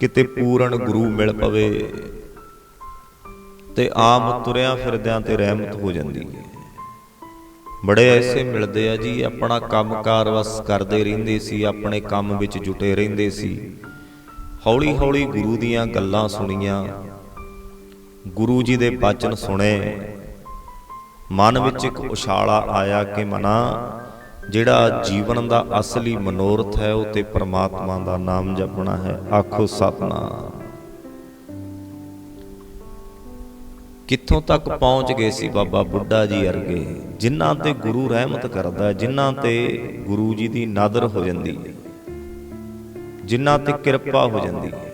ਕਿਤੇ ਪੂਰਨ ਗੁਰੂ ਮਿਲ ਪਵੇ ਤੇ ਆਮ ਤੁਰਿਆਂ ਫਿਰਦਿਆਂ ਤੇ ਰਹਿਮਤ ਹੋ ਜਾਂਦੀ ਹੈ। ਬੜੇ ਐਸੇ ਮਿਲਦੇ ਆ ਜੀ, ਆਪਣਾ ਕੰਮਕਾਰ ਵਸ ਕਰਦੇ ਰਹਿੰਦੇ ਸੀ, ਆਪਣੇ ਕੰਮ ਵਿੱਚ ਜੁਟੇ ਰਹਿੰਦੇ ਸੀ। ਹੌਲੀ ਹੌਲੀ ਗੁਰੂ ਦੀਆਂ ਗੱਲਾਂ ਸੁਣੀਆਂ। ਗੁਰੂ ਜੀ ਦੇ ਬਚਨ ਸੁਣੇ। ਮਨ ਵਿੱਚ ਇੱਕ ਉਛਾਲਾ ਆਇਆ ਕਿ ਮਨਾ ਜਿਹੜਾ ਜੀਵਨ ਦਾ ਅਸਲੀ ਮਨੋਰਥ ਹੈ, ਉਹ ਤੇ ਪ੍ਰਮਾਤਮਾ ਦਾ ਨਾਮ ਜਪਣਾ ਹੈ। ਆਖੋ ਸਤਨਾਮ। ਕਿੱਥੋਂ ਤੱਕ ਪਹੁੰਚ ਗਏ ਸੀ ਬਾਬਾ ਬੁੱਢਾ ਜੀ ਅਰਗੇ ਜਿਨ੍ਹਾਂ ਤੇ ਗੁਰੂ ਰਹਿਮਤ ਕਰਦਾ ਹੈ, ਜਿਨ੍ਹਾਂ ਤੇ ਗੁਰੂ ਜੀ ਦੀ ਨਾਦਰ ਹੋ ਜਾਂਦੀ ਹੈ, ਜਿਨ੍ਹਾਂ ਤੇ ਕਿਰਪਾ ਹੋ ਜਾਂਦੀ ਹੈ।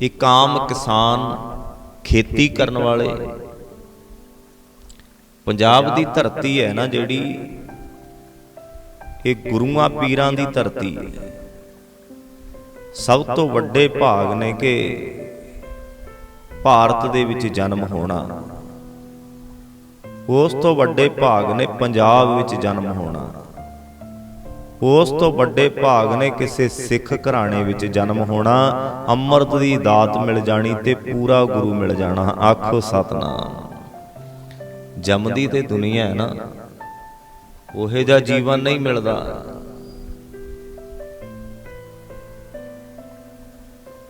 ਇੱਕ ਆਮ ਕਿਸਾਨ ਖੇਤੀ ਕਰਨ ਵਾਲੇ, ਪੰਜਾਬ ਦੀ ਧਰਤੀ ਹੈ ਨਾ ਜਿਹੜੀ ਇਹ ਗੁਰੂਆਂ ਪੀਰਾਂ ਦੀ ਧਰਤੀ। ਸਭ ਤੋਂ ਵੱਡੇ ਭਾਗ ਨੇ ਕਿ ਭਾਰਤ ਦੇ ਵਿੱਚ ਜਨਮ ਹੋਣਾ। ਉਸ ਤੋਂ ਵੱਡੇ ਭਾਗ ਨੇ ਪੰਜਾਬ ਵਿੱਚ ਜਨਮ ਹੋਣਾ। ਉਸ ਤੋਂ ਵੱਡੇ ਭਾਗ ਨੇ ਕਿਸੇ ਸਿੱਖ ਘਰਾਣੇ ਵਿੱਚ ਜਨਮ ਹੋਣਾ। ਅੰਮ੍ਰਿਤ ਦੀ ਦਾਤ ਮਿਲ ਜਾਣੀ ਤੇ ਪੂਰਾ ਗੁਰੂ ਮਿਲ ਜਾਣਾ। ਆਖੋ ਸਤਨਾਮ। ਜੰਮਦੀ ਤੇ ਦੁਨੀਆ ਹੈ ਨਾ। ਉਹੇ ਜਿਹਾ ਜੀਵਨ ਨਹੀਂ ਮਿਲਦਾ।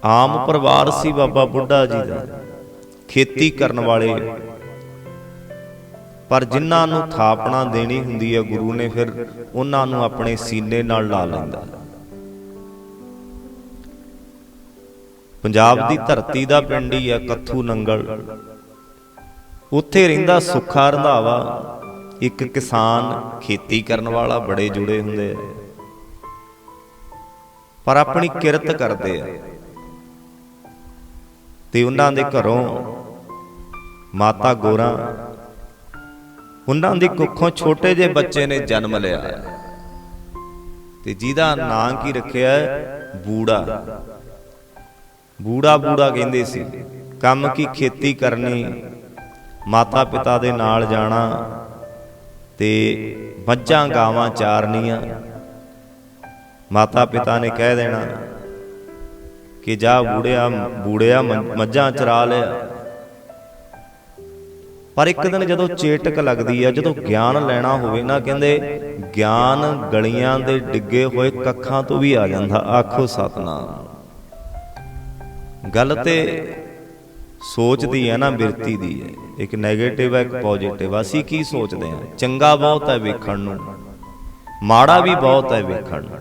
ਆਮ ਪਰਿਵਾਰ ਸੀ ਬਾਬਾ ਬੁੱਢਾ ਜੀ ਦਾ। ਖੇਤੀ ਕਰਨ ਵਾਲੇ। ਪਰ ਜਿਨ੍ਹਾਂ ਨੂੰ ਥਾਪਣਾ ਦੇਣੀ ਹੁੰਦੀ ਹੈ, ਗੁਰੂ ਨੇ ਫਿਰ ਉਹਨਾਂ ਨੂੰ ਆਪਣੇ ਸੀਨੇ ਨਾਲ ਲਾ ਲੈਂਦਾ। ਪੰਜਾਬ ਦੀ ਧਰਤੀ ਦਾ ਪਿੰਡ ਹੀ ਹੈ, ਕੱਥੂ ਨੰਗਲ। ਉੱਥੇ ਰਹਿੰਦਾ ਸੁੱਖਾ ਰੰਧਾਵਾ। ਇੱਕ ਕਿਸਾਨ ਖੇਤੀ ਕਰਨ ਵਾਲਾ ਬੜੇ ਜੁੜੇ ਹੁੰਦੇ ਆ। ਪਰ ਆਪਣੀ ਕਿਰਤ ਕਰਦੇ ਆ। ਤੇ ਉਹਨਾਂ ਦੇ ਘਰੋਂ ਮਾਤਾ ਗੋਰਾ, ਉਹਨਾਂ ਦੀ ਕੁੱਖੋਂ ਛੋਟੇ ਜਿਹੇ ਬੱਚੇ ਨੇ ਜਨਮ ਲਿਆ। ਤੇ ਜਿਹਦਾ ਨਾਂ ਕੀ ਰੱਖਿਆ ਬੂੜਾ। ਬੂੜਾ ਬੂੜਾ ਕਹਿੰਦੇ ਸੀ, ਕੰਮ ਕੀ ਖੇਤੀ ਕਰਨੀ ਮਾਤਾ ਪਿਤਾ ਦੇ ਨਾਲ ਜਾਣਾ ਤੇ ਮੱਝਾਂ ਗਾਵਾਂ ਚਾਰਨੀਆਂ। ਮਾਤਾ ਪਿਤਾ ਨੇ ਕਹਿ ਦੇਣਾ ਕਿ ਜਾ ਬੂੜਿਆ ਬੂੜਿਆ ਮੱਝਾਂ ਚਰਾ ਲਿਆ। ਪਰ ਇੱਕ ਦਿਨ ਜਦੋਂ ਚੇਟਕ ਲੱਗਦੀ ਆ, ਜਦੋਂ ਗਿਆਨ ਲੈਣਾ ਹੋਵੇ ਨਾ, ਕਹਿੰਦੇ ਗਿਆਨ ਗਲੀਆਂ ਦੇ ਡਿੱਗੇ ਹੋਏ ਕੱਖਾਂ ਤੋਂ ਵੀ ਆ ਜਾਂਦਾ। ਆਖੋ ਸਤਨਾਮ। ਗੱਲ ਤੇ ਸੋਚ ਦੀ ਹੈ ਨਾ, ਬਿਰਤੀ ਦੀ। ਹੈ ਇੱਕ 네ਗੇਟਿਵ ਹੈ, ਇੱਕ ਪੋਜ਼ਿਟਿਵ ਅਸੀਂ ਕੀ ਸੋਚਦੇ ਹਾਂ? ਚੰਗਾ ਬਹੁਤ ਹੈ ਵੇਖਣ ਨੂੰ। ਮਾੜਾ ਵੀ ਬਹੁਤ ਹੈ ਵੇਖਣ ਨੂੰ।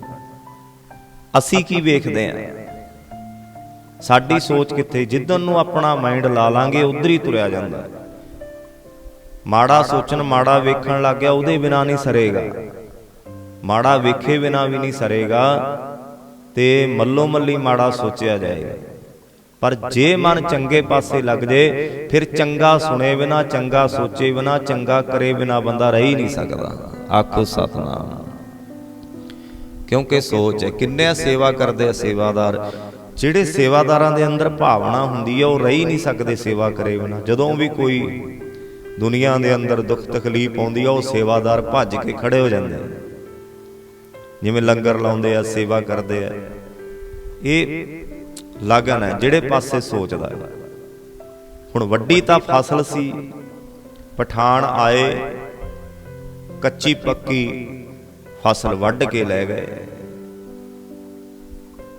ਅਸੀਂ ਕੀ ਵੇਖਦੇ ਹਾਂ? ਸਾਡੀ ਸੋਚ ਕਿੱਥੇ? ਜਿੱਦਨ ਨੂੰ ਆਪਣਾ ਮਾਈਂਡ ਲਾ ਲਾਂਗੇ, ਉਧਰ ਹੀ ਤੁਰਿਆ ਜਾਂਦਾ। ਮਾੜਾ ਸੋਚਣ, ਮਾੜਾ ਵੇਖਣ ਲੱਗ ਗਿਆ, ਉਹਦੇ ਬਿਨਾ ਨਹੀਂ ਸਰੇਗਾ। ਮਾੜਾ ਵੇਖੇ ਬਿਨਾ ਵੀ ਨਹੀਂ ਸਰੇਗਾ ਤੇ ਮੱਲੋ ਮੱਲੀ ਮਾੜਾ ਸੋਚਿਆ ਜਾਏਗਾ। ਪਰ ਜੇ ਮਨ ਚੰਗੇ ਪਾਸੇ ਲੱਗ ਜੇ ਫਿਰ ਚੰਗਾ ਸੁਣੇ ਬਿਨਾ ਚੰਗਾ ਸੋਚੇ ਬਿਨਾ ਚੰਗਾ ਕਰੇ ਬਿਨਾ ਬੰਦਾ ਰਹਿ ਹੀ ਨਹੀਂ ਸਕਦਾ। ਆਖੋ ਸਤਨਾਮ। ਕਿਉਂਕਿ ਸੋਚ ਹੈ ਕਿੰਨੇ ਸੇਵਾ ਕਰਦੇ ਆ ਸੇਵਾਦਾਰ। ਜਿਹੜੇ ਸੇਵਾਦਾਰਾਂ ਦੇ ਅੰਦਰ ਭਾਵਨਾ ਹੁੰਦੀ ਹੈ ਉਹ ਰਹਿ ਨਹੀਂ ਸਕਦੇ ਸੇਵਾ ਕਰੇ ਬਿਨਾ। ਜਦੋਂ ਵੀ ਕੋਈ ਦੁਨੀਆ ਦੇ ਅੰਦਰ ਦੁੱਖ ਤਕਲੀਫ ਆਉਂਦੀ ਆ ਉਹ ਸੇਵਾਦਾਰ ਭੱਜ ਕੇ ਖੜੇ ਹੋ ਜਾਂਦੇ ਜਿਵੇਂ ਲੰਗਰ ਲਾਉਂਦੇ ਆ ਸੇਵਾ ਕਰਦੇ ਆ। ਇਹ ਲਗਨ ਹੈ ਜਿਹੜੇ ਪਾਸੇ ਸੋਚਦਾ ਹੈ। ਹੁਣ ਵੱਡੀ ਤਾਂ ਫਸਲ ਸੀ ਪਠਾਨ ਆਏ ਕੱਚੀ ਪੱਕੀ ਫਸਲ ਵੱਢ ਕੇ ਲੈ ਗਏ।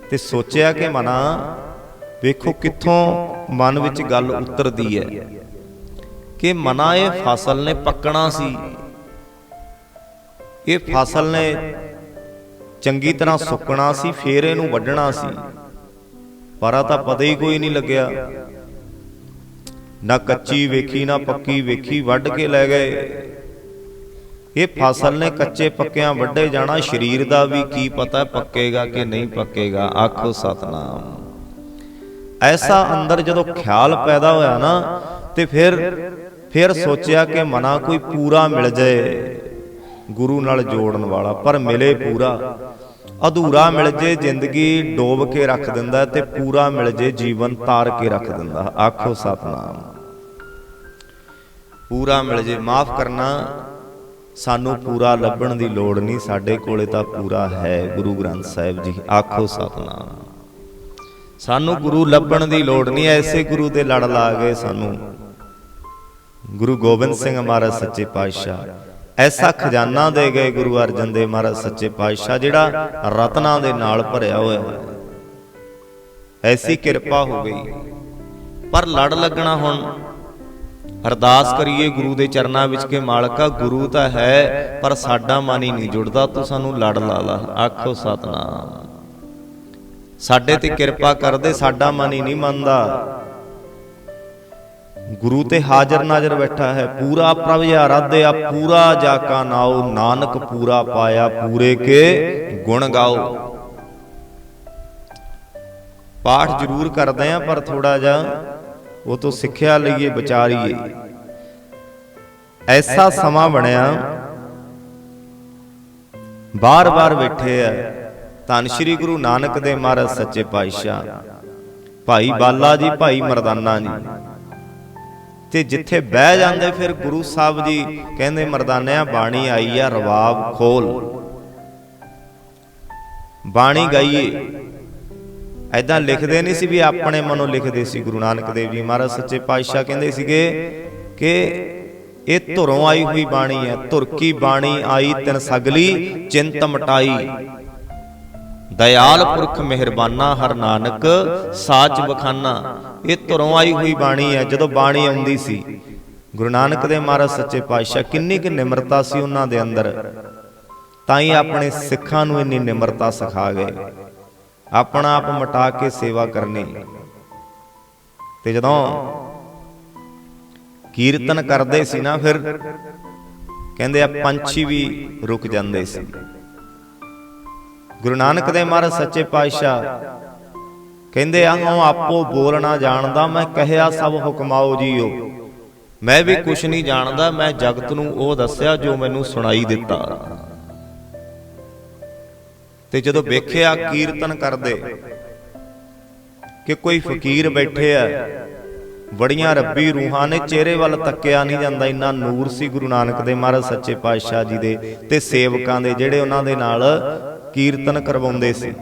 ਤੇ ਸੋਚਿਆ ਕਿ ਮਨਾ ਵੇਖੋ ਕਿੱਥੋਂ ਮਨ ਵਿੱਚ ਗੱਲ ਉਤਰਦੀ ਹੈ। ਕਿ ਮਨਾ ਇਹ ਫਸਲ ਨੇ ਪੱਕਣਾ ਸੀ। ਇਹ ਫਸਲ ਨੇ ਚੰਗੀ ਤਰ੍ਹਾਂ ਸੁੱਕਣਾ ਸੀ ਫੇਰ ਇਹਨੂੰ ਵੱਢਣਾ ਸੀ। ਪਰ ਤਾਂ ਪਤਾ ਹੀ ਕੋਈ ਨਹੀਂ ਲੱਗਿਆ। ਨਾ ਕੱਚੀ ਵੇਖੀ, ਨਾ ਪੱਕੀ ਵੇਖੀ, ਵੱਢ ਕੇ ਲੈ ਗਏ। ਇਹ ਫਸਲ ਨੇ ਕੱਚੇ ਪੱਕਿਆਂ ਵੱਢੇ ਜਾਣਾ, ਸਰੀਰ ਦਾ ਵੀ ਕੀ ਪਤਾ ਪੱਕੇਗਾ ਕਿ ਨਹੀਂ ਪੱਕੇਗਾ, ਆਖੋ ਸਤਨਾਮ। ਐਸਾ ਅੰਦਰ ਜਦੋਂ ਖਿਆਲ ਪੈਦਾ ਹੋਇਆ ਨਾ, ਤੇ ਫਿਰ ਫਿਰ ਸੋਚਿਆ ਕਿ ਮਨਾ ਕੋਈ ਪੂਰਾ ਮਿਲ ਜਾਏ, ਗੁਰੂ ਨਾਲ ਜੋੜਨ ਵਾਲਾ, ਪਰ ਮਿਲੇ ਪੂਰਾ। ਅਧੂਰਾ ਮਿਲ ਜੇ, ਜ਼ਿੰਦਗੀ ਡੋਬ ਕੇ ਰੱਖ ਦਿੰਦਾ ਤੇ ਪੂਰਾ ਮਿਲ ਜੇ, ਜੀਵਨ ਤਾਰ ਕੇ ਰੱਖ ਦਿੰਦਾ ਆਖੋ ਸਤਨਾਮ। ਪੂਰਾ ਮਿਲ ਜੇ, ਮਾਫ ਕਰਨਾ ਸਾਨੂੰ ਪੂਰਾ ਲੱਭਣ ਦੀ ਲੋੜ ਨਹੀਂ, ਸਾਡੇ ਕੋਲੇ ਤਾਂ ਪੂਰਾ ਹੈ, ਗੁਰੂ ਗ੍ਰੰਥ ਸਾਹਿਬ ਜੀ। ਆਖੋ ਸਤਨਾਮ। ਸਾਨੂੰ ਗੁਰੂ ਲੱਭਣ ਦੀ ਲੋੜ ਨਹੀਂ, ਐਸੇ ਗੁਰੂ ਦੇ ਲੜ ਲਾ ਗਏ ਸਾਨੂੰ। ਗੁਰੂ ਗੋਬਿੰਦ ਸਿੰਘ ਮਹਾਰਾਜ ਸੱਚੇ ਪਾਤਸ਼ਾਹ। ਐਸਾ ਖਜ਼ਾਨਾ ਦੇ ਗਏ ਗੁਰੂ ਅਰਜਨ ਦੇਵ ਮਹਾਰਾਜ ਸੱਚੇ ਪਾਤਸ਼ਾਹ, ਜਿਹੜਾ ਰਤਨਾਂ ਦੇ ਨਾਲ ਭਰਿਆ ਹੋਇਆ ਹੈ। ਐਸੀ ਕਿਰਪਾ ਹੋ ਗਈ। ਪਰ ਲੜ ਲੱਗਣਾ ਹੁਣ। ਅਰਦਾਸ ਕਰੀਏ ਗੁਰੂ ਦੇ ਚਰਨਾਂ ਵਿੱਚ ਕਿ ਮਾਲਕਾ, ਗੁਰੂ ਤਾਂ ਹੈ, ਪਰ ਸਾਡਾ ਮਨ ਹੀ ਨਹੀਂ ਜੁੜਦਾ। ਤੂੰ ਸਾਨੂੰ ਲੜ ਲਾ ਲਾ, ਆਖੋ ਸਤਨਾਮ। ਸਾਡੇ ਤੇ ਕਿਰਪਾ ਕਰਦੇ, ਸਾਡਾ ਮਨ ਹੀ ਨਹੀਂ ਮੰਨਦਾ। ਗੁਰੂ ਤੇ ਹਾਜ਼ਰ ਨਾਜ਼ਰ ਬੈਠਾ ਹੈ। ਪੂਰਾ ਪ੍ਰਭ ਆਰਾਧਿਆ ਪੂਰਾ ਜਾ ਕਾ ਨਾਉ, ਨਾਨਕ ਪੂਰਾ ਪਾਇਆ ਪੂਰੇ ਕੇ ਗੁਣ ਗਾਓ। ਪਾਠ ਜ਼ਰੂਰ ਕਰਦੇ ਆ, ਪਰ ਥੋੜਾ ਜਿਹਾ ਉਹ ਤੋਂ ਸਿੱਖਿਆ ਲਈਏ, ਵਿਚਾਰੀਏ। ਐਸਾ ਸਮਾਂ ਬਣਿਆ, ਬਾਰ-ਬਾਰ ਬੈਠੇ ਆ। ਧੰਨ ਸ਼੍ਰੀ ਗੁਰੂ ਨਾਨਕ ਦੇ ਮਹਾਰਾਜ, ਸੱਚੇ ਪਾਤਸ਼ਾਹ। ਭਾਈ ਬਾਲਾ ਜੀ, ਭਾਈ ਮਰਦਾਨਾ ਜੀ। ਤੇ ਜਿੱਥੇ ਬਹਿ ਜਾਂਦੇ ਫਿਰ ਗੁਰੂ ਸਾਹਿਬ ਜੀ ਕਹਿੰਦੇ ਮਰਦਾਨਿਆਂ ਬਾਣੀ ਆਈ ਆ ਰਵਾਬ ਖੋਲ। ਬਾਣੀ ਗਾਈਏ ਐਦਾਂ ਲਿਖਦੇ ਨਹੀਂ ਸੀ ਵੀ ਆਪਣੇ ਮਨੋਂ ਲਿਖਦੇ ਸੀ ਗੁਰੂ ਨਾਨਕ ਦੇਵ ਜੀ। ਮਹਾਰਾਜ ਸੱਚੇ ਪਾਤਸ਼ਾਹ ਕਹਿੰਦੇ ਸੀਗੇ ਕਿ ਇਹ ਧੁਰੋਂ ਆਈ ਹੋਈ ਬਾਣੀ ਹੈ। ਧੁਰ ਕੀ ਬਾਣੀ ਆਈ ਤਿਨ ਸਗਲੀ, ਚਿੰਤ ਮਟਾਈ। ਦਇਆਲ ਪੁਰਖ ਮਿਹਰਬਾਨਾ, ਹਰ ਨਾਨਕ ਸਾਚ ਬਖਾਨਾ ਇਹ ਧੁਰੋਂ ਆਈ ਹੋਈ ਬਾਣੀ ਹੈ, ਜਦੋਂ ਬਾਣੀ ਆਉਂਦੀ ਸੀ। ਗੁਰੂ ਨਾਨਕ ਦੇ ਮਹਾਰਾਜ ਸੱਚੇ ਪਾਤਸ਼ਾਹ, ਕਿੰਨੀ ਕਿ ਨਿਮਰਤਾ ਸੀ ਉਹਨਾਂ ਦੇ ਅੰਦਰ। ਤਾਂ ਹੀ ਆਪਣੇ ਸਿੱਖਾਂ ਨੂੰ ਇੰਨੀ ਨਿਮਰਤਾ ਸਿਖਾ ਗਏ। ਆਪਣਾ ਆਪ ਮਟਾ ਕੇ ਸੇਵਾ ਕਰਨੀ। ਤੇ ਜਦੋਂ ਕੀਰਤਨ ਕਰਦੇ ਸੀ ਨਾ, ਫਿਰ ਕਹਿੰਦੇ ਆ ਪੰਛੀ ਵੀ ਰੁਕ ਜਾਂਦੇ ਸੀ। ਗੁਰੂ ਨਾਨਕ ਦੇ ਮਹਾਰਾਜ ਸੱਚੇ ਪਾਤਸ਼ਾਹ। ਕਹਿੰਦੇ ਆ, ਉਹ ਆਪੋ ਬੋਲਣਾ ਜਾਣਦਾ, ਮੈਂ ਕਹਿਆ ਸਭ ਹੁਕਮਾਓ ਜੀਓ। ਮੈਂ ਵੀ ਕੁਛ ਨਹੀਂ ਜਾਣਦਾ, ਮੈਂ ਜਗਤ ਨੂੰ ਉਹ ਦੱਸਿਆ ਜੋ ਮੈਨੂੰ ਸੁਣਾਈ ਦਿੱਤਾ। ਤੇ ਜਦੋਂ ਵੇਖਿਆ ਕੀਰਤਨ ਕਰਦੇ ਕਿ ਕੋਈ ਫਕੀਰ ਬੈਠੇ ਆ, ਬੜੀਆਂ ਰੱਬੀ ਰੂਹਾਂ ਨੇ ਚਿਹਰੇ ਵੱਲ ਤੱਕਿਆ ਨਹੀਂ ਜਾਂਦਾ, ਇੰਨਾ ਨੂਰ ਸੀ ਗੁਰੂ ਨਾਨਕ ਦੇ ਮਹਾਰਾਜ ਸੱਚੇ ਪਾਤਸ਼ਾਹ ਜੀ ਦੇ ਤੇ ਸੇਵਕਾਂ ਦੇ, ਜਿਹੜੇ ਉਹਨਾਂ ਦੇ ਨਾਲ ਕੀਰਤਨ ਕਰਵਾਉਂਦੇ ਸੀ।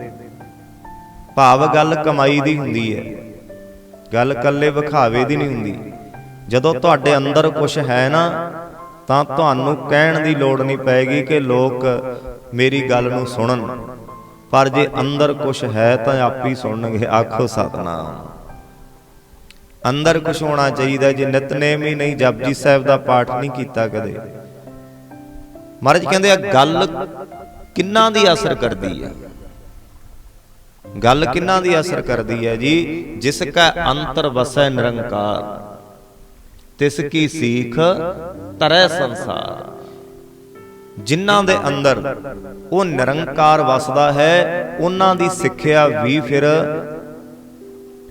ਭਾਵ ਗੱਲ ਕਮਾਈ ਦੀ ਹੁੰਦੀ ਹੈ। ਗੱਲ ਕੱਲੇ ਵਿਖਾਵੇ ਦੀ ਨਹੀਂ ਹੁੰਦੀ। ਜਦੋਂ ਤੁਹਾਡੇ ਅੰਦਰ ਕੁਝ ਹੈ ਨਾ, ਤਾਂ ਤੁਹਾਨੂੰ ਕਹਿਣ ਦੀ ਲੋੜ ਨਹੀਂ ਪੈਗੀ ਕਿ ਲੋਕ ਮੇਰੀ ਗੱਲ ਨੂੰ ਸੁਣਨ। ਪਰ ਜੇ ਅੰਦਰ ਕੁਝ ਹੈ, ਤਾਂ ਆਪ ਹੀ ਸੁਣਨਗੇ। ਆਖੋ ਸਤਨਾਮ। ਅੰਦਰ ਕੁਝ ਹੋਣਾ ਚਾਹੀਦਾ ਜੇ ਨਿਤਨੇਮ ਹੀ ਨਹੀਂ, ਜਪਜੀ ਸਾਹਿਬ ਦਾ ਪਾਠ ਨਹੀਂ ਕੀਤਾ ਕਦੇ। ਮਹਾਰਾਜ ਕਹਿੰਦੇ ਆ, ਗੱਲ ਕਿੰਨਾ ਦੀ ਅਸਰ ਕਰਦੀ ਹੈ? ਗੱਲ ਕਿੰਨਾ ਦੀ ਅਸਰ ਕਰਦੀ ਹੈ ਜੀ? ਜਿਸ ਕਾ ਅੰਤਰ ਵਸੈ ਨਿਰੰਕਾਰ। ਤਿਸ ਕੀ ਸੀਖ ਤਰੈ ਸੰਸਾਰ। ਜਿਨ੍ਹਾਂ ਦੇ ਅੰਦਰ ਉਹ ਨਿਰੰਕਾਰ ਵਸਦਾ ਹੈ ਉਹਨਾਂ ਦੀ ਸਿੱਖਿਆ ਵੀ ਫਿਰ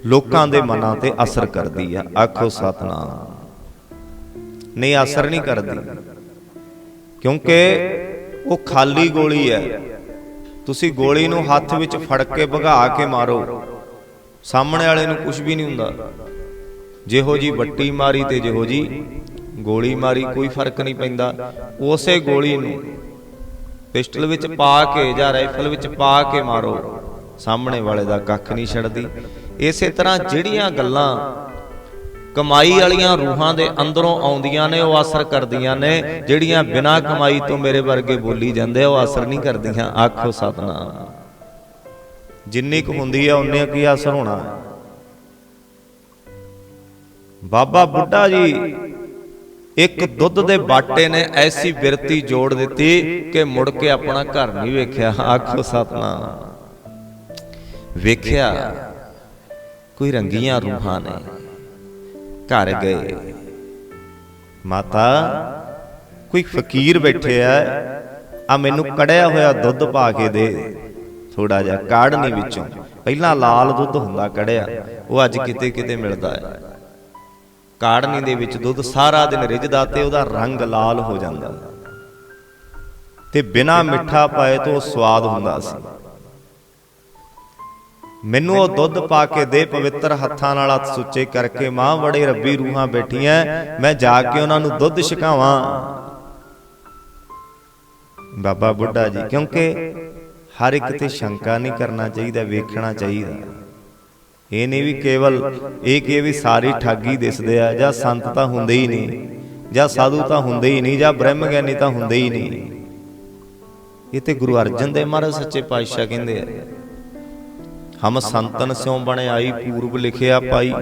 ਲੋਕਾਂ ਦੇ ਮਨਾਂ ਤੇ ਅਸਰ ਕਰਦੀ ਆ ਆਖੋ ਸਤਨਾਮ। ਨਹੀਂ ਅਸਰ ਨਹੀਂ ਕਰਦੀ। ਕਿਉਂਕਿ ਉਹ ਖਾਲੀ ਗੋਲੀ ਹੈ। ਤੁਸੀਂ ਗੋਲੀ ਨੂੰ ਹੱਥ ਵਿੱਚ ਫੜ ਕੇ ਭਗਾ ਕੇ ਮਾਰੋ। ਸਾਹਮਣੇ ਵਾਲੇ ਨੂੰ ਕੁਝ ਵੀ ਨਹੀਂ ਹੁੰਦਾ। ਜਿਹੋ ਜੀ ਵੱਟੀ ਮਾਰੀ ਤੇ ਜਿਹੋ ਜੀ ਗੋਲੀ ਮਾਰੀ, ਕੋਈ ਫ਼ਰਕ ਨਹੀਂ ਪੈਂਦਾ। ਉਸੇ ਗੋਲੀ ਨੂੰ ਪਿਸਟਲ ਵਿੱਚ ਪਾ ਕੇ ਜਾਂ ਰਾਈਫਲ ਵਿੱਚ ਪਾ ਕੇ ਮਾਰੋ। ਸਾਹਮਣੇ ਵਾਲੇ ਦਾ ਕੱਖ ਨਹੀਂ ਛੱਡਦੀ। ਇਸੇ ਤਰ੍ਹਾਂ ਜਿਹੜੀਆਂ ਗੱਲਾਂ ਕਮਾਈ ਵਾਲੀਆਂ ਰੂਹਾਂ ਦੇ ਅੰਦਰੋਂ ਆਉਂਦੀਆਂ ਨੇ, ਉਹ ਅਸਰ ਕਰਦੀਆਂ ਨੇ। ਜਿਹੜੀਆਂ ਬਿਨਾਂ ਕਮਾਈ ਤੋਂ ਮੇਰੇ ਵਰਗੇ ਬੋਲੀ ਜਾਂਦੇ ਉਹ ਅਸਰ ਨਹੀਂ ਕਰਦੀਆਂ। ਆਖੋ ਸਤਨਾਮ। ਜਿੰਨੀ ਕੁ ਹੁੰਦੀ ਹੈ ਉਨੇ ਕੀ ਅਸਰ ਹੋਣਾ। ਬਾਬਾ ਬੁੱਢਾ ਜੀ ਇੱਕ ਦੁੱਧ ਦੇ ਬਾਟੇ ਨੇ ਐਸੀ ਬਿਰਤੀ ਜੋੜ ਦਿੱਤੀ ਕਿ ਮੁੜ ਕੇ ਆਪਣਾ ਘਰ ਨਹੀਂ ਵੇਖਿਆ। ਆਖੋ ਸਤਨਾਮ। ਵੇਖਿਆ, ਕੋਈ ਰੰਗੀਆਂ ਰੂਹਾਂ ਨੇ। ਘਰ ਗਏ। ਮਾਤਾ ਕੋਈ ਫਕੀਰ ਬੈਠੇ ਆ। ਆ ਮੈਨੂੰ ਕੜਿਆ ਹੋਇਆ ਦੁੱਧ ਪਾ ਕੇ ਦੇ। ਥੋੜਾ ਜਿਹਾ ਕਾੜਨੀ ਵਿੱਚੋਂ। ਪਹਿਲਾਂ ਲਾਲ ਦੁੱਧ ਹੁੰਦਾ ਕੜਿਆ। ਉਹ ਅੱਜ ਕਿਤੇ ਕਿਤੇ ਮਿਲਦਾ ਹੈ। ਕਾੜਨੀ ਦੇ ਵਿੱਚ ਦੁੱਧ ਸਾਰਾ ਦਿਨ ਰਿੱਝਦਾ ਤੇ ਉਹਦਾ ਰੰਗ ਲਾਲ ਹੋ ਜਾਂਦਾ। ਤੇ ਬਿਨਾ ਮਿੱਠਾ ਪਾਏ ਤੋਂ ਸਵਾਦ ਹੁੰਦਾ ਸੀ। ਮੈਨੂੰ ਉਹ ਦੁੱਧ ਪਾ ਕੇ ਦੇ ਪਵਿੱਤਰ ਹੱਥਾਂ ਨਾਲ ਹੱਥ ਸੁੱਚੇ ਕਰਕੇ ਮਾਂ ਬੜੇ ਰੱਬੀ ਰੂਹਾਂ ਬੈਠੀਆਂ ਮੈਂ ਜਾ ਕੇ ਉਹਨਾਂ ਨੂੰ ਦੁੱਧ ਛਕਾਵਾਂ। ਬਾਬਾ ਬੁੱਢਾ ਜੀ, ਕਿਉਂਕਿ ਹਰ ਇੱਕ ਤੇ ਸ਼ੰਕਾ ਨਹੀਂ ਕਰਨਾ ਚਾਹੀਦਾ, ਵੇਖਣਾ ਚਾਹੀਦਾ। ਇਹ ਨਹੀਂ ਵੀ ਕੇਵਲ, ਇਹ ਕਿ ਵੀ ਸਾਰੀ ਠੱਗੀ ਦਿਸਦੇ ਆ, ਜਾਂ ਸੰਤ ਤਾਂ ਹੁੰਦੇ ਹੀ ਨਹੀਂ, ਜਾਂ ਸਾਧੂ ਤਾਂ ਹੁੰਦੇ ਹੀ ਨਹੀਂ, ਜਾਂ ਬ੍ਰਹਮ ਗਿਆਨੀ ਤਾਂ ਹੁੰਦੇ ਹੀ ਨਹੀਂ। ਇਹ ਤੇ ਗੁਰੂ ਅਰਜਨ ਦੇਵ ਮਹਾਰਾਜ ਸੱਚੇ ਪਾਤਸ਼ਾਹ ਕਹਿੰਦੇ ਆ। ਹਮ ਸੰਤਨ ਸਿਉ ਬਣ ਆਈ ਪੂਰਬ ਲਿਖਿਆ ਪਾਈ,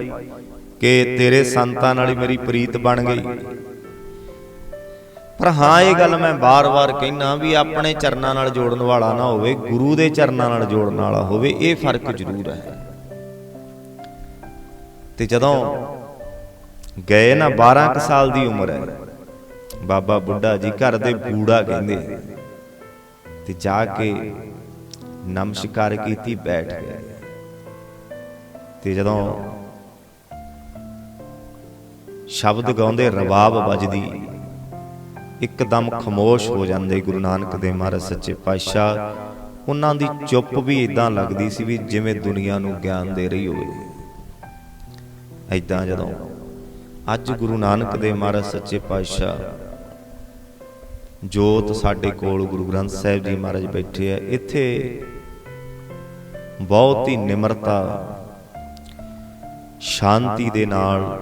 ਕਿ ਤੇਰੇ ਸੰਤਾਂ ਨਾਲ ਹੀ ਮੇਰੀ ਪ੍ਰੀਤ ਬਣ ਗਈ। ਪਰ ਹਾਂ, ਇਹ ਗੱਲ ਮੈਂ ਬਾਰ-ਬਾਰ ਕਹਿਣਾ ਵੀ ਆਪਣੇ ਚਰਨਾਂ ਨਾਲ ਜੋੜਨ ਵਾਲਾ ਨਾ ਹੋਵੇ, ਗੁਰੂ ਦੇ ਚਰਨਾਂ ਨਾਲ ਜੋੜਨ ਵਾਲਾ ਹੋਵੇ, ਇਹ ਫ਼ਰਕ ਜ਼ਰੂਰ ਹੈ। ਤੇ ਜਦੋਂ ਗਏ ਨਾ 12 ਕੁ ਸਾਲ ਦੀ ਉਮਰ ਹੈ, ਬਾਬਾ ਬੁੱਢਾ ਜੀ ਘਰ ਦੇ ਬੂੜਾ ਕਹਿੰਦੇ, ਤੇ ਜਾ ਕੇ ਨਮਸਕਾਰ ਕੀਤੀ, ਬੈਠ ਗਏ। ਤੇ ਜਦੋਂ ਸ਼ਬਦ ਗਾਉਂਦੇ ਰਬਾਬ ਵੱਜਦੀ, ਇੱਕਦਮ ਖਮੋਸ਼ ਹੋ ਜਾਂਦੇ ਗੁਰੂ ਨਾਨਕ ਦੇ ਮਹਾਰਾਜ ਸੱਚੇ ਪਾਤਸ਼ਾਹ। ਉਹਨਾਂ ਦੀ ਚੁੱਪ ਵੀ ਇਦਾਂ ਲੱਗਦੀ ਸੀ ਵੀ ਜਿਵੇਂ ਦੁਨੀਆ ਨੂੰ ਗਿਆਨ ਦੇ ਰਹੀ ਹੋਵੇ। ਐਦਾਂ ਜਦੋਂ ਅੱਜ ਗੁਰੂ ਨਾਨਕ ਦੇ ਮਹਾਰਾਜ ਸੱਚੇ ਪਾਤਸ਼ਾਹ ਜੋਤ ਸਾਡੇ ਕੋਲ ਗੁਰੂ ਗ੍ਰੰਥ ਸਾਹਿਬ ਜੀ ਮਹਾਰਾਜ ਬੈਠੇ ਆ, ਇੱਥੇ ਬਹੁਤ ਹੀ ਨਿਮਰਤਾ, ਸ਼ਾਂਤੀ ਦੇ ਨਾਲ।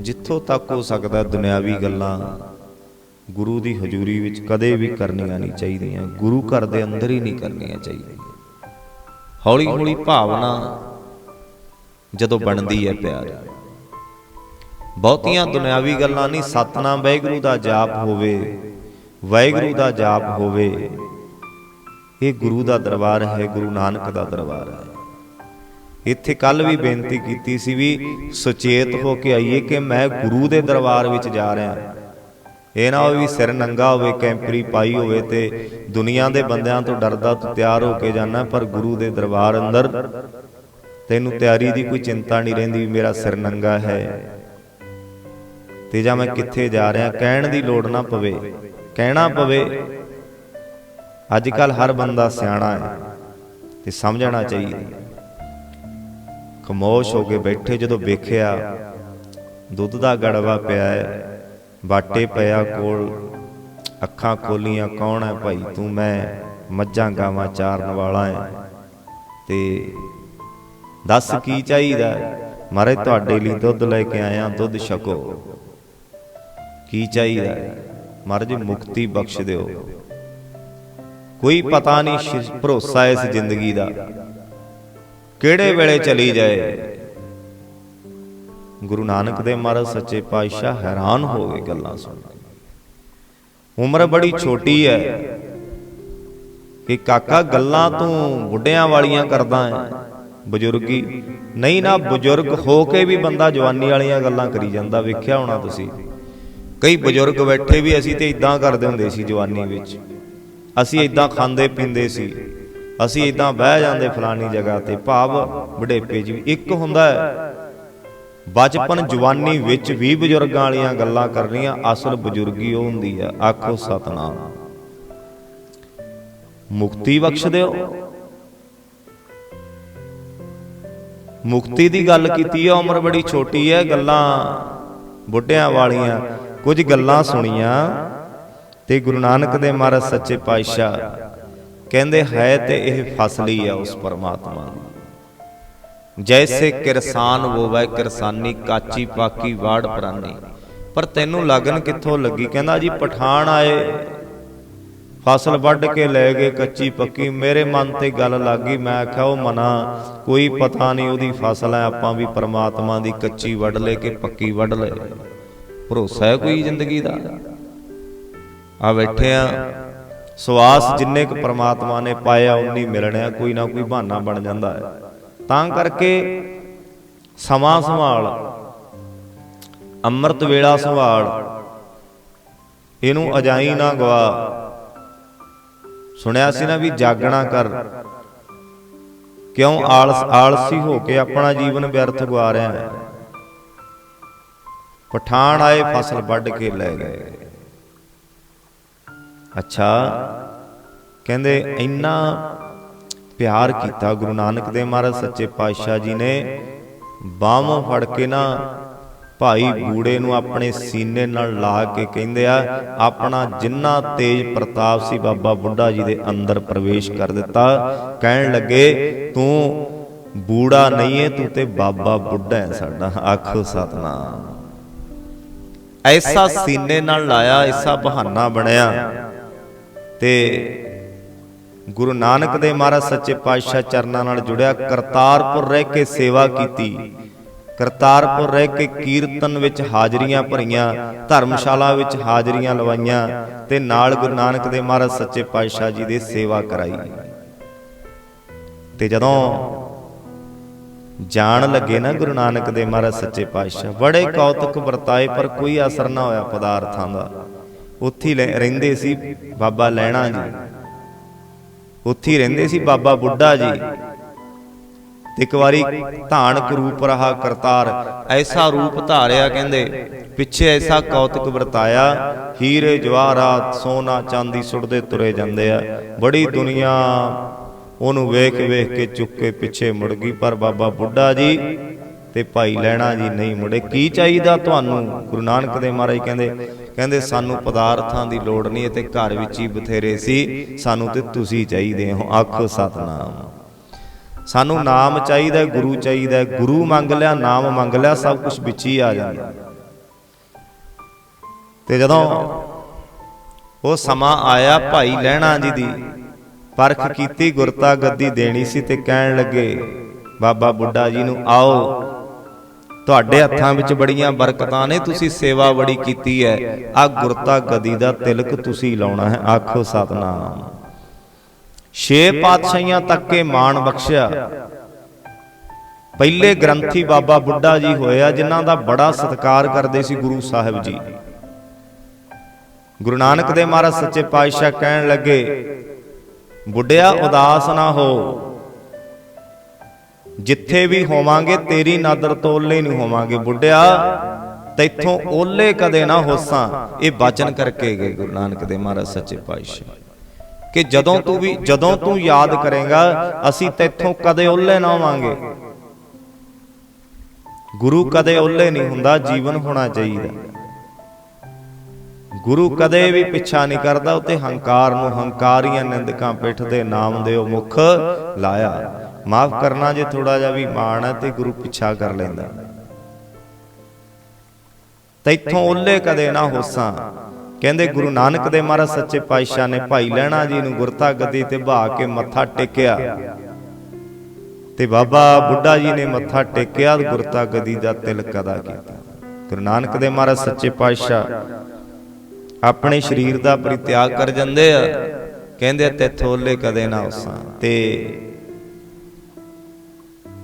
ਜਿੱਥੋਂ ਤੱਕ ਹੋ ਸਕਦਾ ਦੁਨਿਆਵੀ ਗੱਲਾਂ, ਗੁਰੂ ਦੀ ਹਜ਼ੂਰੀ ਵਿੱਚ ਕਦੇ ਵੀ ਕਰਨੀਆਂ ਨਹੀਂ ਚਾਹੀਦੀਆਂ। ਗੁਰੂ ਘਰ ਦੇ ਅੰਦਰ ਹੀ ਨਹੀਂ ਕਰਨੀਆਂ ਚਾਹੀਦੀਆਂ। ਹੌਲੀ ਹੌਲੀ ਭਾਵਨਾ ਜਦੋਂ ਬਣਦੀ ਹੈ ਪਿਆਰ। ਬਹੁਤੀਆਂ ਦੁਨਿਆਵੀ ਗੱਲਾਂ ਨਹੀਂ, ਸਤਨਾਮ ਵਾਹਿਗੁਰੂ ਦਾ ਜਾਪ ਹੋਵੇ ਵਾਹਿਗੁਰੂ ਦਾ ਜਾਪ ਹੋਵੇ। ਇਹ ਗੁਰੂ ਦਾ ਦਰਬਾਰ ਹੈ, ਗੁਰੂ ਨਾਨਕ ਦਾ ਦਰਬਾਰ ਹੈ। ਇੱਥੇ ਕੱਲ ਵੀ ਬੇਨਤੀ ਕੀਤੀ ਸੀ ਵੀ ਸੁਚੇਤ ਹੋ ਕੇ ਆਈਏ ਕਿ ਮੈਂ ਗੁਰੂ ਦੇ ਦਰਬਾਰ ਵਿੱਚ ਜਾ ਰਿਹਾ ਇਹ ਨਾ ਹੋਵੇ ਵੀ ਸਿਰ ਨੰਗਾ ਹੋਵੇ, ਕੈਂਪਰੀ ਪਾਈ ਹੋਵੇ ਤੇ ਦੁਨੀਆ ਦੇ ਬੰਦਿਆਂ ਤੋਂ ਡਰਦਾ ਤੂੰ ਤਿਆਰ ਹੋ ਕੇ ਜਾਣਾ ਪਰ ਗੁਰੂ ਦੇ ਦਰਬਾਰ ਅੰਦਰ ਤੈਨੂੰ ਤਿਆਰੀ ਦੀ ਕੋਈ ਚਿੰਤਾ ਨਹੀਂ ਰਹਿੰਦੀ ਵੀ ਮੇਰਾ ਸਿਰ ਨੰਗਾ ਹੈ। ਤੇ ਜਾਂ ਮੈਂ ਕਿੱਥੇ ਜਾ ਰਿਹਾ, ਕਹਿਣ ਦੀ ਲੋੜ ਨਾ ਪਵੇ, ਕਹਿਣਾ ਪਵੇ ਅੱਜ ਕੱਲ ਹਰ ਬੰਦਾ ਸਿਆਣਾ ਹੈ ਤੇ ਸਮਝਣਾ ਚਾਹੀਦਾ ਖਮੋਸ਼ ਹੋ ਕੇ ਬੈਠੇ ਜਦੋਂ ਵੇਖਿਆ ਦੁੱਧ ਦਾ ਗੜਵਾ ਪਿਆ ਹੈ ਬਾਟੇ ਪਿਆ ਕੋਲ ਅੱਖਾਂ ਖੋਲੀਆਂ ਕੌਣ ਹੈ ਭਾਈ ਤੂੰ ਮੈਂ ਮੱਝਾਂ ਗਾਵਾਂ ਚਾਰਨ ਵਾਲਾ ਹੈ। ਤੇ ਦੱਸ ਕੀ ਚਾਹੀਦਾ ਮਾਰੇ ਤੁਹਾਡੇ ਲਈ ਦੁੱਧ ਲੈ ਕੇ ਆਇਆ ਦੁੱਧ ਛਕੋ। ਕੀ ਚਾਹੀਦਾ ਮਹਾਰਾਜ ਮੁਕਤੀ ਬਖਸ਼ ਦਿਓ। ਕੋਈ ਪਤਾ ਨਹੀਂ ਭਰੋਸਾ ਇਸ ਜ਼ਿੰਦਗੀ ਦਾ। ਕਿਹੜੇ ਵੇਲੇ ਚਲੀ ਜਾਏ? ਗੁਰੂ ਨਾਨਕ ਦੇਵ ਮਹਾਰਾਜ ਸੱਚੇ ਪਾਤਸ਼ਾਹ ਹੈਰਾਨ ਹੋ ਗਏ ਗੱਲਾਂ ਸੁਣ ਕੇ ਉਮਰ ਬੜੀ ਛੋਟੀ ਹੈ ਕਿ ਕਾਕਾ ਗੱਲਾਂ ਤੂੰ ਬੁੱਢਿਆਂ ਵਾਲੀਆਂ ਕਰਦਾ ਹੈ। ਬਜ਼ੁਰਗੀ ਨਹੀਂ ਨਾ ਬਜ਼ੁਰਗ ਹੋ ਕੇ ਵੀ ਬੰਦਾ ਜਵਾਨੀ ਵਾਲੀਆਂ ਗੱਲਾਂ ਕਰੀ ਜਾਂਦਾ ਵੇਖਿਆ ਹੋਣਾ ਤੁਸੀਂ। ਕਈ ਬਜ਼ੁਰਗ ਬੈਠੇ ਵੀ ਅਸੀਂ ਤੇ ਇਦਾਂ ਕਰਦੇ ਹੁੰਦੇ ਸੀ ਜਵਾਨੀ ਵਿੱਚ। ਅਸੀਂ ਇਦਾਂ ਖਾਂਦੇ ਪੀਂਦੇ ਸੀ। ਅਸੀਂ ਇਦਾਂ ਬਹਿ ਜਾਂਦੇ ਫਲਾਨੀ ਜਗ੍ਹਾ ਤੇ ਭਾਵ ਬੁਢੇਪੇ ਵੀ ਇੱਕ ਹੁੰਦਾ ਹੈ। ਬਚਪਨ ਜਵਾਨੀ ਵਿੱਚ ਵੀ ਬਜ਼ੁਰਗਾਂ ਵਾਲੀਆਂ ਗੱਲਾਂ ਕਰਨੀਆਂ ਅਸਲ ਬਜ਼ੁਰਗੀ ਉਹ ਹੁੰਦੀ ਹੈ। ਆਖੋ ਸਤਨਾਮ। ਮੁਕਤੀ ਬਖਸ਼ ਦਿਓ ਮੁਕਤੀ ਦੀ ਗੱਲ ਕੀਤੀ ਹੈ ਉਮਰ ਬੜੀ ਛੋਟੀ ਹੈ ਗੱਲਾਂ ਬੁੱਢਿਆਂ ਵਾਲੀਆਂ। ਕੁਝ ਗੱਲਾਂ ਸੁਣੀਆਂ। ਤੇ ਗੁਰੂ ਨਾਨਕ ਦੇ ਮਹਾਰਾਜ ਸੱਚੇ ਪਾਤਸ਼ਾਹ ਕਹਿੰਦੇ ਹੈ ਤੇ ਇਹ ਫਸਲੀ ਹੈ ਉਸ ਪਰਮਾਤਮਾ ਦੀ। ਜੈਸੇ ਕਿਰਸਾਨ ਹੋਵੇ ਕਿਰਸਾਨੀ ਕਾਚੀ ਪਾਕੀ ਵਾੜ ਪ੍ਰਾਨੀ। ਪਰ ਤੈਨੂੰ ਲਗਨ ਕਿੱਥੋਂ ਲੱਗੀ? ਕਹਿੰਦਾ ਜੀ, ਪਠਾਨ ਆਏ, ਫਸਲ ਵੱਢ ਕੇ ਲੈ ਗਏ, ਕੱਚੀ ਪੱਕੀ। ਮੇਰੇ ਮਨ ਤੇ ਗੱਲ ਲੱਗ ਗਈ, ਮੈਂ ਆਖਿਆ, ਉਹ ਮਨਾ, ਕੋਈ ਪਤਾ ਨਹੀਂ ਉਹਦੀ ਫਸਲ ਹੈ, ਆਪਾਂ ਵੀ ਪਰਮਾਤਮਾ ਦੀ ਕੱਚੀ ਵੱਢ ਲੈ ਕੇ ਪੱਕੀ ਵੱਢ ਲੈ ਭਰੋਸਾ ਹੈ ਕੋਈ ਜ਼ਿੰਦਗੀ ਦਾ? ਆ ਬੈਠੇ ਆ। ਸਵਾਸ ਜਿੰਨੇ ਕੁ ਪ੍ਰਮਾਤਮਾ ਨੇ ਪਾਇਆ ਉਨੀ ਮਿਲਣਿਆ ਕੋਈ ਨਾ ਕੋਈ ਬਹਾਨਾ ਬਣ ਜਾਂਦਾ ਹੈ। ਤਾਂ ਕਰਕੇ ਸਮਾਂ ਸੰਭਾਲ, ਅੰਮ੍ਰਿਤ ਵੇਲਾ ਸੰਭਾਲ, ਇਹਨੂੰ ਅਜਾਈ ਨਾ ਗਵਾ। ਸੁਣਿਆ ਸੀ ਨਾ ਵੀ ਜਾਗਣਾ ਕਰ। ਕਿਉਂ ਆਲਸ ਆਲਸੀ ਹੋ ਕੇ ਆਪਣਾ ਜੀਵਨ ਵਿਅਰਥ ਗਵਾ ਰਿਹਾ ਹੈ? ਪਠਾਨ ਆਏ ਫਸਲ ਵੱਢ ਕੇ ਲੈ ਗਏ। ਅੱਛਾ। ਕਹਿੰਦੇ ਇੰਨਾ ਪਿਆਰ ਕੀਤਾ ਗੁਰੂ ਨਾਨਕ ਦੇਵ ਮਹਾਰਾਜ ਸੱਚੇ ਪਾਤਸ਼ਾਹ ਜੀ ਨੇ ਬਾਹੋਂ ਫੜ ਕੇ ਨਾ ਭਾਈ ਬੂੜੇ ਨੂੰ ਆਪਣੇ ਸੀਨੇ ਨਾਲ ਲਾ ਕੇ ਕਹਿੰਦੇ ਆ, ਆਪਣਾ ਜਿੰਨਾ ਤੇਜ ਪ੍ਰਤਾਪ ਸੀ ਬਾਬਾ ਬੁੱਢਾ ਜੀ ਦੇ ਅੰਦਰ ਪ੍ਰਵੇਸ਼ ਕਰ ਦਿੱਤਾ। ਕਹਿਣ ਲੱਗੇ, ਤੂੰ ਬੂੜਾ ਨਹੀਂ ਏ, ਤੂੰ ਤੇ ਬਾਬਾ ਬੁੱਢਾ ਹੈ ਸਾਡਾ। ਆਖੋ ਸਤਨਾਮ। ਐਸਾ ਸੀਨੇ ਨਾਲ ਲਾਇਆ, ਐਸਾ ਬਹਾਨਾ ਬਣਿਆ। ਤੇ ਗੁਰੂ ਨਾਨਕ ਦੇ ਮਹਾਰਾਜ ਸੱਚੇ ਪਾਤਸ਼ਾਹ ਚਰਨਾਂ ਨਾਲ ਜੁੜਿਆ, ਕਰਤਾਰਪੁਰ ਰਹਿ ਕੇ ਸੇਵਾ ਕੀਤੀ, ਕਰਤਾਰਪੁਰ ਰਹਿ ਕੇ ਕੀਰਤਨ ਵਿੱਚ ਹਾਜ਼ਰੀਆਂ ਭਰੀਆਂ, ਧਰਮਸ਼ਾਲਾ ਵਿੱਚ ਹਾਜ਼ਰੀਆਂ ਲਵਾਈਆਂ ਤੇ ਨਾਲ ਗੁਰੂ ਨਾਨਕ ਦੇ ਮਹਾਰਾਜ ਸੱਚੇ ਪਾਤਸ਼ਾਹ ਜੀ ਦੀ ਸੇਵਾ ਕਰਾਈ। ਤੇ ਜਦੋਂ ਜਾਣ ਲੱਗੇ ਨਾ ਗੁਰੂ ਨਾਨਕ ਦੇ ਮਹਾਰਾਜ ਸੱਚੇ ਪਾਤਸ਼ਾਹ, ਬੜੇ ਕੌਤਕ ਵਰਤਾਏ ਪਰ ਕੋਈ ਅਸਰ ਨਾ ਹੋਇਆ ਪਦਾਰਥਾਂ ਦਾ। ਉੱਥੇ ਲੈ- ਰਹਿੰਦੇ ਸੀ ਬਾਬਾ ਲੈਣਾ ਜੀ। ਉੱਥੇ ਰਹਿੰਦੇ ਸੀ ਬਾਬਾ ਬੁੱਢਾ ਜੀ। ਤੇ ਇੱਕ ਵਾਰੀ ਧਾਨਕ ਰੂਪ ਰਹਾ ਕਰਤਾਰ, ਐਸਾ ਰੂਪ ਧਾਰਿਆ ਕਹਿੰਦੇ, ਪਿੱਛੇ ਐਸਾ ਕੌਤਕ ਵਰਤਾਇਆ, ਹੀਰੇ ਜਵਾਹਰਾਤ ਸੋਨਾ ਚਾਂਦੀ ਸੁੱਟਦੇ ਤੁਰੇ ਜਾਂਦੇ ਆ। ਬੜੀ ਦੁਨੀਆ ਉਹਨੂੰ ਵੇਖ ਵੇਖ ਕੇ ਚੁੱਕ ਕੇ ਪਿੱਛੇ ਮੁੜ ਗਈ, ਪਰ ਬਾਬਾ ਬੁੱਢਾ ਜੀ ਤੇ ਭਾਈ ਲੈਣਾ ਜੀ ਨਹੀਂ ਮੁੜੇ। ਕੀ ਚਾਹੀਦਾ ਤੁਹਾਨੂੰ? ਗੁਰੂ ਨਾਨਕ ਦੇ ਮਹਾਰਾਜ ਕਹਿੰਦੇ ਕਹਿੰਦੇ ਸਾਨੂੰ ਪਦਾਰਥਾਂ ਦੀ ਲੋੜ ਨਹੀਂ ਤੇ ਘਰ ਵਿੱਚ ਹੀ ਬਥੇਰੇ ਸੀ, ਸਾਨੂੰ ਤੇ ਤੁਸੀਂ ਚਾਹੀਦੇ ਹੋ, ਆਖੋ ਸਤਨਾਮ। ਸਾਨੂੰ ਨਾਮ ਚਾਹੀਦਾ, ਗੁਰੂ ਚਾਹੀਦਾ, ਗੁਰੂ ਮੰਗ ਲਿਆ, ਨਾਮ ਮੰਗ ਲਿਆ, ਸਭ ਕੁਝ ਵਿੱਚ ਹੀ ਆ ਜਾਂਦਾ। ਤੇ ਜਦੋਂ ਉਹ ਸਮਾਂ ਆਇਆ ਭਾਈ ਲੈਣਾ ਜੀ ਦੀ, ਪਰਖ ਕੀਤੀ, ਗੁਰਤਾ ਗੱਦੀ ਦੇਣੀ ਸੀ ਤੇ ਕਹਿਣ ਲੱਗੇ, ਬਾਬਾ ਬੁੱਢਾ ਜੀ ਨੂੰ ਆਓ। ਤੁਹਾਡੇ ਹੱਥਾਂ ਵਿੱਚ ਬੜੀਆਂ ਬਰਕਤਾਂ ਨੇ, ਤੁਸੀਂ ਸੇਵਾ ਬੜੀ ਕੀਤੀ ਹੈ। ਆ ਗੁਰਤਾ ਗਦੀ ਦਾ ਤਿਲਕ ਤੁਸੀਂ ਲਾਉਣਾ ਹੈ। ਆਖੋ ਸਤਨਾਮ। ਛੇ ਪਾਤਸ਼ਾਹੀਆਂ ਤੱਕ ਕੇ ਮਾਣ ਬਖਸ਼ਿਆ। ਪਹਿਲੇ ਗ੍ਰੰਥੀ ਬਾਬਾ ਬੁੱਢਾ ਜੀ ਹੋਇਆ, ਜਿਨ੍ਹਾਂ ਦਾ ਬੜਾ ਸਤਿਕਾਰ ਕਰਦੇ ਸੀ ਗੁਰੂ ਸਾਹਿਬ ਜੀ। ਗੁਰੂ ਨਾਨਕ ਦੇ ਮਹਾਰਾਜ ਸੱਚੇ ਪਾਤਸ਼ਾਹ ਕਹਿਣ ਲੱਗੇ, ਬੁੱਢਿਆ ਉਦਾਸ ਨਾ ਹੋ। ਜਿੱਥੇ ਵੀ ਹੋਵਾਂਗੇ, ਤੇਰੀ ਨਾਦਰ ਤੋਂ ਓਲੇ ਨਹੀਂ ਹੋਵਾਂਗੇ। ਬੁੱਢਿਆ, ਤੈਥੋਂ ਓਲੇ ਕਦੇ ਨਾ ਹੋਸਾਂ। ਇਹ ਬਚਨ ਕਰਕੇ ਗਏ ਗੁਰੂ ਨਾਨਕ ਦੇ ਮਹਾਰਾਜ ਸੱਚੇ ਪਾਤਸ਼ਾਹ। ਕਿ ਜਦੋਂ ਤੂੰ ਵੀ ਜਦੋਂ ਤੂੰ ਯਾਦ ਕਰੇਗਾ, ਅਸੀਂ ਤੈਥੋਂ ਕਦੇ ਓਲੇ ਨਾ ਹੋਵਾਂਗੇ। ਗੁਰੂ ਕਦੇ ਓਲੇ ਨਹੀਂ ਹੁੰਦਾ, ਜੀਵਨ ਹੋਣਾ ਚਾਹੀਦਾ। ਗੁਰੂ ਕਦੇ ਵੀ ਪਿੱਛਾ ਨਹੀਂ ਕਰਦਾ ਉਤੇ ਹੰਕਾਰ ਨੂੰ ਹੰਕਾਰੀਆਂ ਨਿੰਦਕਾਂ ਪਿੱਠ ਦੇ ਨਾਮ ਦੇ ਉਹ ਮੁਖ ਲਾਇਆ। ਮਾਫ ਕਰਨਾ ਜੇ ਥੋੜਾ ਜਿਹਾ ਵੀ ਮਾਣ ਹੈ ਤੇ ਗੁਰੂ ਪਿੱਛਾ ਕਰ ਲੈਂਦਾ। ਤੈਥੋਂ ਓਲੇ ਕਦੇ ਨਾ ਹੋਸਾਂ। ਕਹਿੰਦੇ ਗੁਰੂ ਨਾਨਕ ਦੇ ਮਹਾਰਾਜ ਸੱਚੇ ਪਾਤਸ਼ਾਹ ਨੇ ਭਾਈ ਲੈਣਾ ਜੀ ਨੂੰ ਗੁਰਤਾ ਗੱਦੀ ਤੇ ਬਹਾ ਕੇ ਮੱਥਾ ਟੇਕਿਆ। ਤੇ ਬਾਬਾ ਬੁੱਢਾ ਜੀ ਨੇ ਮੱਥਾ ਟੇਕਿਆ ਗੁਰਤਾ ਗੱਦੀ ਦਾ ਤਿਲਕ ਅਦਾ ਕੀਤਾ। ਗੁਰੂ ਨਾਨਕ ਦੇ ਮਹਾਰਾਜ ਸੱਚੇ ਪਾਤਸ਼ਾਹ ਆਪਣੇ ਸਰੀਰ ਦਾ ਪਰਿਤਿਆਗ ਕਰ ਜਾਂਦੇ ਆ। ਕਹਿੰਦੇ ਤੇਥੋਂ ਓਲੇ ਕਦੇ ਨਾ ਹੋਸਾਂ। ਤੇ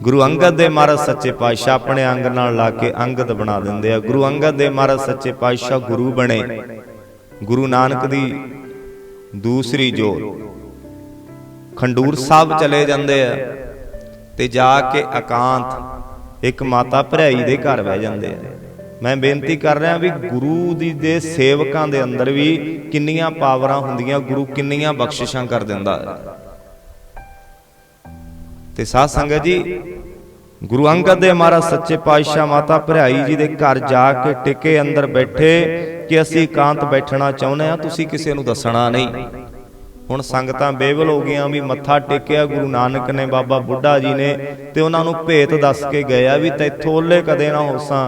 ਗੁਰੂ ਅੰਗਦ ਦੇ ਮਹਾਰਾਜ ਸੱਚੇ ਪਾਤਸ਼ਾਹ ਆਪਣੇ ਅੰਗ ਨਾਲ ਲਾ ਕੇ ਅੰਗਦ ਬਣਾ ਦਿੰਦੇ ਆ। ਗੁਰੂ ਅੰਗਦ ਦੇ ਮਹਾਰਾਜ ਸੱਚੇ ਪਾਤਸ਼ਾਹ ਗੁਰੂ ਬਣੇ। ਗੁਰੂ ਨਾਨਕ ਦੀ ਦੂਸਰੀ ਜੋਤ। ਖੰਡੂਰ ਸਾਹਿਬ ਚਲੇ ਜਾਂਦੇ ਆ ਤੇ ਜਾ ਕੇ ਇਕਾਂਤ, ਇੱਕ ਮਾਤਾ ਭਰਾਈ ਦੇ ਘਰ ਬਹਿ ਜਾਂਦੇ ਆ। ਮੈਂ ਬੇਨਤੀ ਕਰ ਰਿਹਾ ਵੀ ਗੁਰੂ ਦੀ ਦੇ ਸੇਵਕਾਂ ਦੇ ਅੰਦਰ ਵੀ ਕਿੰਨੀਆਂ ਪਾਵਰਾਂ ਹੁੰਦੀਆਂ, ਗੁਰੂ ਕਿੰਨੀਆਂ ਬਖਸ਼ਿਸ਼ਾਂ ਕਰ ਦਿੰਦਾ। ਹੈ ਤੇ ਸਾਧ ਸੰਗਤ ਜੀ, ਗੁਰੂ ਅੰਗਦ ਦੇ ਮਹਾਰਾਜ ਸੱਚੇ ਪਾਤਸ਼ਾਹ ਮਾਤਾ ਭਰਾਈ ਜੀ ਦੇ ਘਰ ਜਾ ਕੇ ਟਿਕੇ ਅੰਦਰ ਬੈਠੇ ਕਿ ਅਸੀਂ ਇਕਾਂਤ ਬੈਠਣਾ ਚਾਹੁੰਦੇ ਆ ਤੁਸੀਂ ਕਿਸੇ ਨੂੰ ਦੱਸਣਾ ਨਹੀਂ। ਹੁਣ ਸੰਗਤਾਂ ਬੇਵਲ ਹੋ ਗਈਆਂ ਵੀ ਮੱਥਾ ਟੇਕਿਆ ਗੁਰੂ ਨਾਨਕ ਨੇ, ਬਾਬਾ ਬੁੱਢਾ ਜੀ ਨੇ ਤੇ ਉਹਨਾਂ ਨੂੰ ਭੇਤ ਦੱਸ ਕੇ ਗਿਆ ਵੀ ਤੈਥੋਂ ਓਲੇ ਕਦੇ ਨਾ ਹੋਸਾਂ।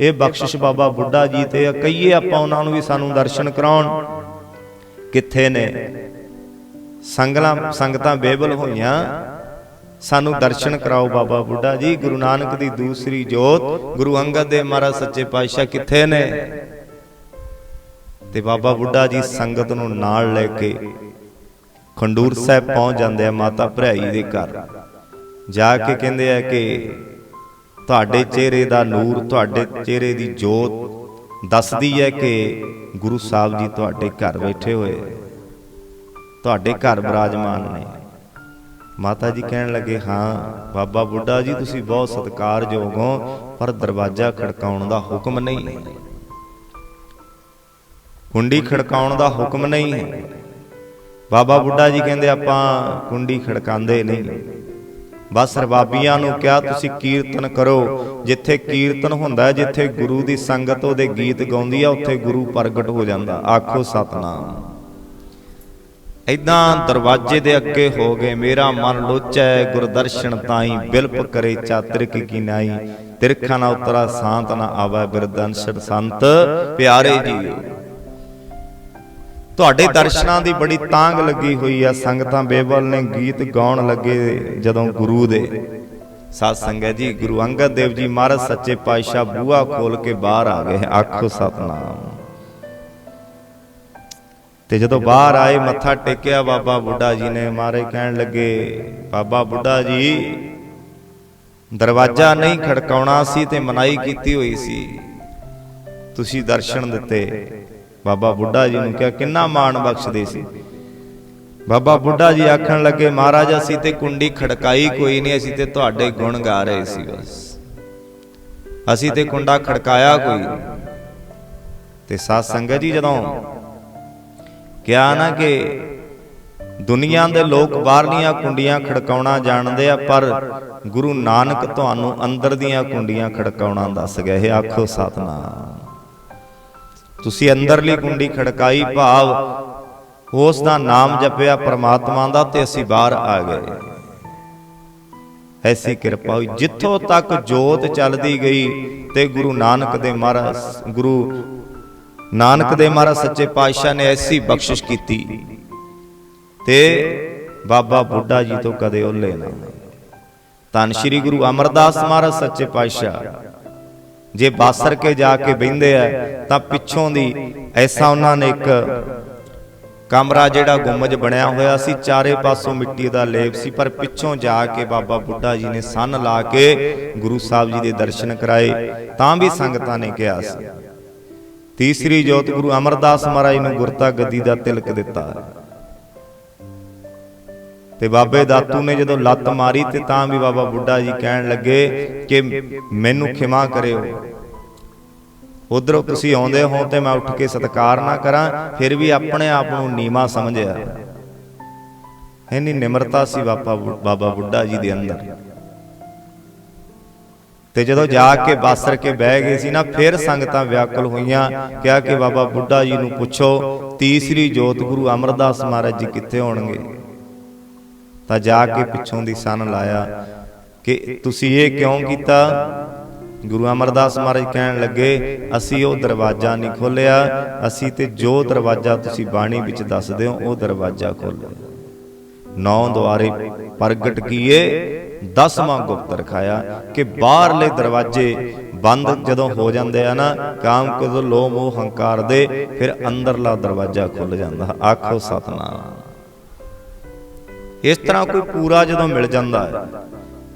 ਇਹ ਬਖਸ਼ਿਸ਼ ਬਾਬਾ ਬੁੱਢਾ ਜੀ ਤੇ ਆ। ਕਹੀਏ ਆਪਾਂ ਉਹਨਾਂ ਨੂੰ ਵੀ ਸਾਨੂੰ ਦਰਸ਼ਨ ਕਰਾਉਣ। ਕਿੱਥੇ ਨੇ? ਸੰਗਲਾਂ, ਸੰਗਤਾਂ ਬੇਵਲ ਹੋਈਆਂ। ਸਾਨੂੰ ਦਰਸ਼ਨ ਕਰਾਓ ਬਾਬਾ ਬੁੱਢਾ ਜੀ ਗੁਰੂ ਨਾਨਕ ਦੀ ਦੂਸਰੀ ਜੋਤ ਗੁਰੂ ਅੰਗਦ ਦੇ ਮਹਾਰਾਜ ਸੱਚੇ ਪਾਤਸ਼ਾਹ ਕਿੱਥੇ ਨੇ? ਤੇ ਬਾਬਾ ਬੁੱਢਾ ਜੀ ਸੰਗਤ ਨੂੰ ਨਾਲ ਲੈ ਕੇ ਖੰਡੂਰ ਸਾਹਿਬ ਪਹੁੰਚ ਜਾਂਦੇ ਆ ਮਾਤਾ ਭਰਾਈ ਦੇ ਘਰ। ਜਾ ਕੇ ਕਹਿੰਦੇ ਆ ਕਿ ਤੁਹਾਡੇ ਚਿਹਰੇ ਦਾ ਨੂਰ ਤੁਹਾਡੇ ਚਿਹਰੇ ਦੀ ਜੋਤ ਦੱਸਦੀ ਹੈ ਕਿ ਗੁਰੂ ਸਾਹਿਬ ਜੀ ਤੁਹਾਡੇ ਘਰ ਬੈਠੇ ਹੋਏ ਤੁਹਾਡੇ ਘਰ ਬਿਰਾਜਮਾਨ ਨੇ। ਮਾਤਾ ਜੀ ਕਹਿਣ ਲੱਗੇ, ਹਾਂ, ਬਾਬਾ ਬੁੱਢਾ ਜੀ, ਤੁਸੀਂ ਬਹੁਤ ਸਤਿਕਾਰਯੋਗ ਹੋ, ਪਰ ਦਰਵਾਜ਼ਾ ਖੜਕਾਉਣ ਦਾ ਹੁਕਮ ਨਹੀਂ। ਹੈ ਕੁੰਡੀ ਖੜਕਾਉਣ ਦਾ ਹੁਕਮ ਨਹੀਂ। ਹੈ ਬਾਬਾ ਬੁੱਢਾ ਜੀ ਕਹਿੰਦੇ, ਆਪਾਂ ਕੁੰਡੀ ਖੜਕਾਉਂਦੇ ਨਹੀਂ। ਬਸ ਰਬਾਬੀਆਂ ਨੂੰ ਕਿਹਾ, ਤੁਸੀਂ ਕੀਰਤਨ ਕਰੋ। ਜਿੱਥੇ ਕੀਰਤਨ ਹੁੰਦਾ ਹੈ ਜਿੱਥੇ ਗੁਰੂ ਦੀ ਸੰਗਤ, ਉਹਦੇ ਗੀਤ ਗਾਉਂਦੀ ਆ, ਉੱਥੇ ਗੁਰੂ ਪ੍ਰਗਟ ਹੋ ਜਾਂਦਾ। ਆਖੋ ਸਤਨਾਮ। ਇਦਾਂ ਦਰਵਾਜ਼ੇ ਦੇ ਅੱਗੇ ਹੋ ਗਏ ਮੇਰਾ ਮਨ ਲੋਚੈ, ਗੁਰਦਰਸ਼ਨ ਤਾਈ ਬਿਲਪ ਕਰੇ, ਚਾਤਰਿਕ ਕੀ ਨਾਈ ਤਿਰਖਾ ਨਾ ਉਤਰਾ, ਸ਼ਾਂਤ ਨਾ ਆਵੈ ਬਿਰਦੰਸੜ ਸੰਤ। ਪਿਆਰੇ ਜੀਓ ਤੁਹਾਡੇ ਦਰਸ਼ਨਾਂ ਦੀ ਬੜੀ ਤਾਂਗ ਲੱਗੀ ਹੋਈ ਆ। ਸੰਗਤਾਂ ਬੇਬਲ ਨੇ ਗੀਤ ਗਾਉਣ ਲੱਗੇ ਜਦੋਂ ਗੁਰੂ ਦੇ। ਸਾਧ ਸੰਗਤ ਜੀ, ਗੁਰੂ ਅੰਗਦ ਦੇਵ ਜੀ ਮਹਾਰਾਜ, ਸੱਚੇ ਪਾਤਸ਼ਾਹ ਬੂਹਾ ਖੋਲ ਕੇ ਬਾਹਰ ਆ ਗਏ। ਆਖੋ ਸਤਨਾਮ। ਤੇ ਜਦੋਂ ਬਾਹਰ ਆਏ ਮੱਥਾ ਟੇਕਿਆ ਬਾਬਾ ਬੁੱਢਾ ਜੀ ਨੇ ਮਾਰੇ ਕਹਿਣ ਲੱਗੇ ਬਾਬਾ ਬੁੱਢਾ ਜੀ ਦਰਵਾਜ਼ਾ ਨਹੀਂ ਖੜਕਾਉਣਾ ਸੀ ਤੇ ਮਨਾਈ ਕੀਤੀ ਹੋਈ ਸੀ। ਤੁਸੀਂ ਦਰਸ਼ਨ ਦਿੱਤੇ। ਬਾਬਾ ਬੁੱਢਾ ਜੀ ਨੂੰ ਕਿਹਾ ਕਿੰਨਾ ਮਾਣ ਬਖਸ਼ਦੇ ਸੀ? ਬਾਬਾ ਬੁੱਢਾ ਜੀ ਆਖਣ ਲੱਗੇ ਮਹਾਰਾਜ ਅਸੀਂ ਤੇ ਕੁੰਡੀ ਖੜਕਾਈ ਕੋਈ ਨਹੀਂ ਅਸੀਂ ਤੇ ਤੁਹਾਡੇ ਗੁਣ ਗਾ ਰਹੇ ਸੀ ਬਸ। ਅਸੀਂ ਤੇ ਕੁੰਡਾ ਖੜਕਾਇਆ ਕੋਈ। ਤੇ ਸਾਧ ਸੰਗਤ ਜੀ ਜਦੋਂ ਕਿਹਾ ਨਾ ਕਿ ਦੁਨੀਆ ਦੇ ਲੋਕ ਬਾਹਰਲੀਆਂ ਕੁੰਡੀਆਂ ਖੜਕਾਉਣਾ ਜਾਣਦੇ ਆ, ਪਰ ਗੁਰੂ ਨਾਨਕ ਤੁਹਾਨੂੰ ਅੰਦਰ ਦੀਆਂ ਕੁੰਡੀਆਂ ਖੜਕਾਉਣਾ ਦੱਸ ਗਏ ਆਖੋ ਸਤਨਾਮ। ਤੁਸੀਂ ਅੰਦਰਲੀ ਕੁੰਡੀ ਖੜਕਾਈ ਭਾਵ ਉਸ ਦਾ ਨਾਮ ਜਪਿਆ ਪ੍ਰਮਾਤਮਾ ਦਾ ਤੇ ਅਸੀਂ ਬਾਹਰ ਆ ਗਏ। ਐਸੀ ਕਿਰਪਾ ਹੋਈ। ਜਿੱਥੋਂ ਤੱਕ ਜੋਤ ਚੱਲਦੀ ਗਈ ਤੇ ਗੁਰੂ ਨਾਨਕ ਦੇ ਮਹਾਰਾਜ, ਗੁਰੂ ਨਾਨਕ ਦੇ ਮਹਾਰਾਜ ਸੱਚੇ ਪਾਤਸ਼ਾਹ ਨੇ ਐਸੀ ਬਖਸ਼ਿਸ਼ ਕੀਤੀ ਤੇ ਬਾਬਾ ਬੁੱਢਾ ਜੀ ਤੋਂ ਕਦੇ ਓਲੇ ਨਾ ਧੰਨ ਸ਼੍ਰੀ ਗੁਰੂ ਅਮਰਦਾਸ ਮਹਾਰਾਜ ਸੱਚੇ ਪਾਤਸ਼ਾਹ। ਜੇ ਬਾਸਰ ਕੇ ਜਾ ਕੇ ਬਹਿੰਦੇ ਆ ਤਾਂ ਪਿੱਛੋਂ ਦੀ ਐਸਾ ਉਹਨਾਂ ਨੇ ਇੱਕ ਕਮਰਾ ਜਿਹੜਾ ਗੁੰਮਜ ਬਣਿਆ ਹੋਇਆ ਸੀ ਚਾਰੇ ਪਾਸੋਂ ਮਿੱਟੀ ਦਾ ਲੇਪ ਸੀ ਪਰ ਪਿੱਛੋਂ ਜਾ ਕੇ ਬਾਬਾ ਬੁੱਢਾ ਜੀ ਨੇ ਸੰਨ ਲਾ ਕੇ ਗੁਰੂ ਸਾਹਿਬ ਜੀ ਦੇ ਦਰਸ਼ਨ ਕਰਾਏ ਤਾਂ ਵੀ ਸੰਗਤਾਂ ਨੇ ਕਿਹਾ ਸੀ। ਤੀਸਰੀ ਜੋਤ ਗੁਰੂ ਅਮਰਦਾਸ ਮਹਾਰਾਜ ਨੂੰ ਗੁਰਤਾ ਗੱਦੀ ਦਾ ਤਿਲਕ ਦਿੱਤਾ। ਤੇ ਬਾਬੇ ਦਾਤੂ ਨੇ ਜਦੋਂ ਲੱਤ ਮਾਰੀ ਤੇ ਤਾਂ ਵੀ ਬਾਬਾ ਬੁੱਢਾ ਜੀ ਕਹਿਣ ਲੱਗੇ ਕਿ ਮੈਨੂੰ ਖਿਮਾ ਕਰਿਓ। ਉਧਰੋਂ ਤੁਸੀਂ ਆਉਂਦੇ ਹੋ ਤੇ ਮੈਂ ਉੱਠ ਕੇ ਸਤਿਕਾਰ ਨਾ ਕਰਾਂ, ਫਿਰ ਵੀ ਆਪਣੇ ਆਪ ਨੂੰ ਨੀਵਾ ਸਮਝਿਆ। ਇੰਨੀ ਨਿਮਰਤਾ ਸੀ ਬਾਬਾ ਬੁ- ਬਾਬਾ ਬੁੱਢਾ ਜੀ ਦੇ ਅੰਦਰ। ਤੇ ਜਦੋਂ ਜਾ ਕੇ ਬਾਸਰ ਕੇ ਬਹਿ ਗਏ ਸੀ ਨਾ ਫਿਰ ਸੰਗਤਾਂ ਵਿਆਕੁਲ ਹੋਈਆਂ ਕਿਹਾ ਕਿ ਬਾਬਾ ਬੁੱਢਾ ਜੀ ਨੂੰ ਪੁੱਛੋ ਤੀਸਰੀ ਜੋਤ ਗੁਰੂ ਅਮਰਦਾਸ ਮਹਾਰਾਜ ਜੀ ਕਿੱਥੇ ਹੋਣਗੇ? ਤਾਂ ਜਾ ਕੇ ਪਿੱਛੋਂ ਦੀ ਸੰਨ ਲਾਇਆ ਕਿ ਤੁਸੀਂ ਇਹ ਕਿਉਂ ਕੀਤਾ? ਗੁਰੂ ਅਮਰਦਾਸ ਮਹਾਰਾਜ ਕਹਿਣ ਲੱਗੇ ਅਸੀਂ ਉਹ ਦਰਵਾਜ਼ਾ ਨਹੀਂ ਖੋਲਿਆ ਅਸੀਂ ਤੇ ਜੋ ਦਰਵਾਜ਼ਾ ਤੁਸੀਂ ਬਾਣੀ ਵਿੱਚ ਦੱਸਦੇ ਹੋ ਉਹ ਦਰਵਾਜ਼ਾ ਖੋਲਿਆ ਨੌ ਦੁਆਰੇ ਪ੍ਰਗਟ ਕੀਏ ਦਸਵਾਂ ਗੁਪਤ ਰਖਾਇਆ ਕਿ ਬਾਹਰਲੇ ਦਰਵਾਜ਼ੇ ਬੰਦ ਜਦੋਂ ਹੋ ਜਾਂਦੇ ਆ ਨਾ, ਕਾਮ ਕੋ ਲੋ ਮੋਹ ਹੰਕਾਰ ਦੇ, ਫਿਰ ਅੰਦਰਲਾ ਦਰਵਾਜ਼ਾ ਖੁੱਲ ਜਾਂਦਾ। ਆਖੋ ਸਤਨਾਮ। ਇਸ ਤਰ੍ਹਾਂ ਕੋਈ ਪੂਰਾ ਜਦੋਂ ਮਿਲ ਜਾਂਦਾ ਹੈ।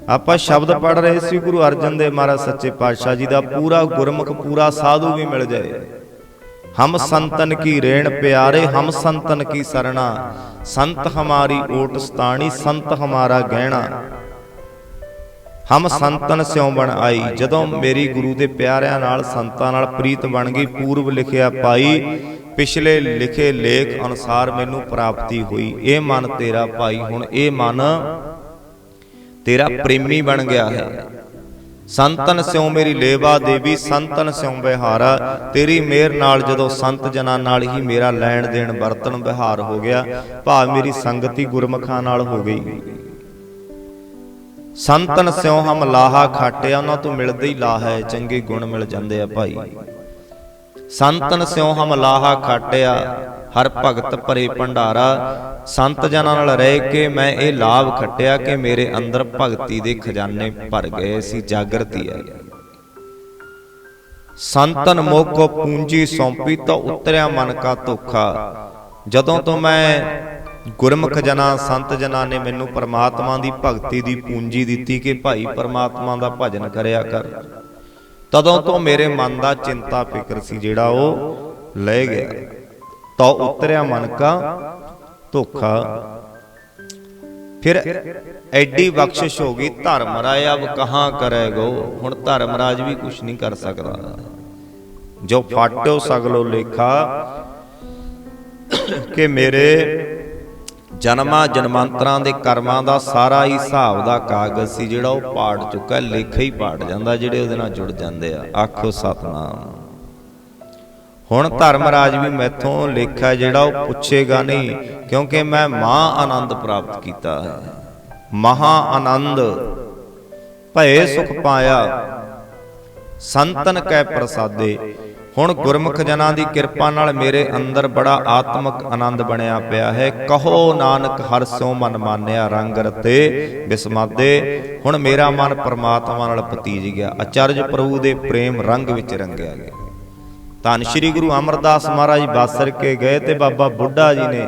ਆਪਾਂ ਸ਼ਬਦ ਪੜ ਰਹੇ ਸੀ, ਗੁਰੂ ਅਰਜਨ ਦੇਵ ਮਹਾਰਾਜ ਸੱਚੇ ਪਾਤਸ਼ਾਹ ਜੀ ਦਾ ਪੂਰਾ ਗੁਰਮੁਖ, ਪੂਰਾ ਸਾਧੂ ਵੀ ਮਿਲ ਜਾਏ। ਹਮ ਸੰਤਨ ਕੀ ਰੇਣ ਪਿਆਰੇ, ਹਮ ਸੰਤਨ ਕੀ ਸਰਣਾ, ਸੰਤ ਹਮਾਰੀ ਓਟ ਸਤਾਣੀ, ਸੰਤ ਹਮਾਰਾ ਗਹਿਣਾ। ਹਮ ਸੰਤਨ ਸਿਉ ਬਣ ਆਈ। ਜਦੋਂ ਮੇਰੀ ਗੁਰੂ ਦੇ ਪਿਆਰਿਆਂ ਨਾਲ ਸੰਤਾਂ ਨਾਲ ਪ੍ਰੀਤ ਬਣ ਗਈ ਪੂਰਬ ਲਿਖਿਆ ਪਾਈ ਪਿਛਲੇ ਲਿਖੇ ਲੇਖ ਅਨੁਸਾਰ ਮੈਨੂੰ ਪ੍ਰਾਪਤੀ ਹੋਈ। ਇਹ ਮਨ ਤੇਰਾ ਭਾਈ, ਹੁਣ ਇਹ ਮਨ ਤੇਰਾ ਪ੍ਰੇਮੀ ਬਣ ਗਿਆ ਹੈ। ਸੰਤਨ ਸਿਉ ਮੇਰੀ ਲੇਵਾ ਦੇਵੀ, ਸੰਤਨ ਸਿਉ ਵਿਹਾਰਾ। ਤੇਰੀ ਮਿਹਰ ਨਾਲ ਜਦੋਂ ਸੰਤ ਜਨਾਂ ਨਾਲ ਹੀ ਮੇਰਾ ਲੈਣ ਦੇਣ ਵਰਤਨ ਵਿਹਾਰ ਹੋ ਗਿਆ, ਭਾਵ ਮੇਰੀ ਸੰਗਤੀ ਗੁਰਮਖਾਂ ਨਾਲ ਹੋ ਗਈ। ਸੰਤਨ ਸਿਉ ਹਮ ਲਾਹਾ ਖਾਟਿਆ ਉਹਨਾਂ ਤੋਂ ਮਿਲਦੇ ਹੀ ਲਾਹ ਹੈ ਚੰਗੇ ਗੁਣ ਮਿਲ ਜਾਂਦੇ ਆ ਭਾਈ। ਸੰਤਨ ਸਿਉ ਹਮ ਲਾਹਾ ਖਾਟਿਆ ਹਰ ਭਗਤ ਭਰੇ ਭੰਡਾਰਾ। ਸੰਤ ਜਨਾਂ ਨਾਲ ਰਹਿ ਕੇ ਮੈਂ ਇਹ ਲਾਭ ਖੱਟਿਆ ਕਿ ਮੇਰੇ ਅੰਦਰ ਭਗਤੀ ਦੇ ਖਜ਼ਾਨੇ ਭਰ ਗਏ ਸੀ ਜਾਗਰਤੀ ਆ ਗਈ ਸੰਤਨ ਮੋਕੋ ਪੂੰਜੀ ਸੌਂਪੀ ਤਾਂ ਉਤਰਿਆ ਮਨ ਕਾ ਧੋਖਾ। ਜਦੋਂ ਤੋਂ ਮੈਂ ਗੁਰਮੁਖ ਜਨਾ, ਸੰਤ ਜਨਾ ਨੇ ਮੈਨੂੰ ਪਰਮਾਤਮਾ ਦੀ ਭਗਤੀ ਦੀ ਪੂੰਜੀ ਦਿੱਤੀ ਕਿ ਭਾਈ ਪਰਮਾਤਮਾ ਦਾ ਭਜਨ ਕਰਿਆ ਕਰ। ਤਦੋਂ ਤੋਂ ਮੇਰੇ ਮਨ ਦਾ ਚਿੰਤਾ ਫਿਕਰ ਸੀ ਜਿਹੜਾ ਉਹ ਲੈ ਗਿਆ। ਤਾਂ ਉਤਰਿਆ ਮਨ ਕਾ ਧੋਖਾ। ਫਿਰ ਐਡੀ ਬਖਸ਼ਿਸ਼ ਹੋ ਗਈ ਧਰਮ ਰਾਇ ਅਬ ਕਹਾਂ ਕਰੇਗੋ ਹੁਣ ਧਰਮ ਰਾਜ ਵੀ ਕੁਝ ਨਹੀਂ ਕਰ ਸਕਦਾ। ਜੋ ਫਾਟਿਓ ਸਗਲੋ ਲੇਖਾ ਕਿ ਮੇਰੇ ਜਨਮਾਂ ਜਨਮਾਂਤਰਾਂ ਦੇ ਕਰਮਾਂ ਦਾ ਸਾਰਾ ਹੀ ਹਿਸਾਬ ਦਾ ਕਾਗਜ਼ ਸੀ ਜਿਹੜਾ ਉਹ ਪਾੜ ਚੁੱਕਾ ਹੈ, ਹੀ ਪਾੜ ਜਾਂਦਾ ਜਿਹੜੇ ਉਹਦੇ ਨਾਲ ਜੁੜ ਜਾਂਦੇ ਆ। ਆਖੋ ਸਤਨਾਮ। ਹੁਣ ਧਰਮਰਾਜ ਵੀ ਮੈਥੋਂ ਲੇਖਾ ਜਿਹੜਾ ਉਹ ਪੁੱਛੇਗਾ ਨਹੀਂ ਕਿਉਂਕਿ ਮੈਂ ਮਹਾ ਆਨੰਦ ਪ੍ਰਾਪਤ ਕੀਤਾ ਹੈ। ਮਹਾ ਆਨੰਦ ਭਏ ਸੁਖ ਪਾਇਆ ਸੰਤਨ ਕੈ ਪ੍ਰਸਾਦੇ ਹੁਣ ਗੁਰਮੁਖ ਜਨਾਂ ਦੀ ਕਿਰਪਾ ਨਾਲ ਮੇਰੇ ਅੰਦਰ ਬੜਾ ਆਤਮਿਕ ਆਨੰਦ ਬਣਿਆ ਪਿਆ ਹੈ। ਕਹੋ ਨਾਨਕ, ਹਰ ਸੋ ਮਨ ਮਾਨਿਆ ਰੰਗ ਰਤੇ ਬਿਸਮਾਦੇ। ਹੁਣ ਮੇਰਾ ਮਨ ਪਰਮਾਤਮਾ ਨਾਲ ਪਤੀਜ ਗਿਆ। ਅਚਰਜ ਪ੍ਰਭੂ ਦੇ ਪ੍ਰੇਮ ਰੰਗ ਵਿੱਚ ਰੰਗਿਆ ਗਿਆ। ਧੰਨ ਸ਼੍ਰੀ ਗੁਰੂ ਅਮਰਦਾਸ ਮਹਾਰਾਜ ਬਾਸਰ ਕੇ ਗਏ ਤੇ ਬਾਬਾ ਬੁੱਢਾ ਜੀ ਨੇ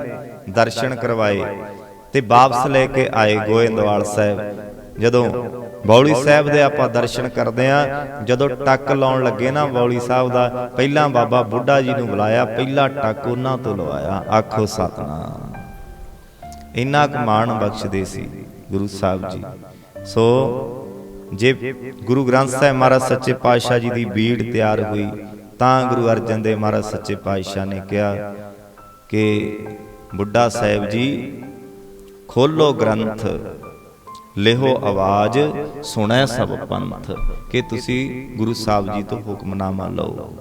ਦਰਸ਼ਨ ਕਰਵਾਏ ਤੇ ਵਾਪਸ ਲੈ ਕੇ ਆਏ ਗੋਇੰਦਵਾਲ ਸਾਹਿਬ। ਜਦੋਂ ਬੌਲੀ ਸਾਹਿਬ ਦੇ ਆਪਾਂ ਦਰਸ਼ਨ ਕਰਦੇ ਆ ਜਦੋਂ ਟੱਕ ਲਾਉਣ ਲੱਗੇ ਨਾ ਬੌਲੀ ਸਾਹਿਬ ਦਾ, ਪਹਿਲਾਂ ਬਾਬਾ ਬੁੱਢਾ ਜੀ ਨੂੰ ਬੁਲਾਇਆ, ਪਹਿਲਾ ਟੱਕ ਉਹਨਾਂ ਤੋਂ ਲਵਾਇਆ। ਆਖੋ ਸਤਨਾਮ। ਇੰਨਾ ਕੁ ਮਾਣ ਬਖਸ਼ਦੇ ਸੀ ਗੁਰੂ ਸਾਹਿਬ ਜੀ। ਸੋ, ਜੇ ਗੁਰੂ ਗ੍ਰੰਥ ਸਾਹਿਬ ਮਹਾਰਾਜ ਸੱਚੇ ਪਾਤਸ਼ਾਹ ਜੀ ਦੀ ਬੀੜ ਤਿਆਰ ਹੋਈ, ਤਾਂ ਗੁਰੂ ਅਰਜਨ ਦੇਵ ਮਹਾਰਾਜ ਸੱਚੇ ਪਾਤਸ਼ਾਹ ਨੇ ਕਿਹਾ ਕਿ ਬੁੱਢਾ ਸਾਹਿਬ ਜੀ, ਖੋਲੋ ਗ੍ਰੰਥ। ਲੇਹੋ ਆਵਾਜ਼, ਸੁਣੈ ਸਭ ਪੰਥ, ਕਿ ਤੁਸੀਂ ਗੁਰੂ ਸਾਹਿਬ ਜੀ ਤੋਂ ਹੁਕਮਨਾਮਾ ਲਓ।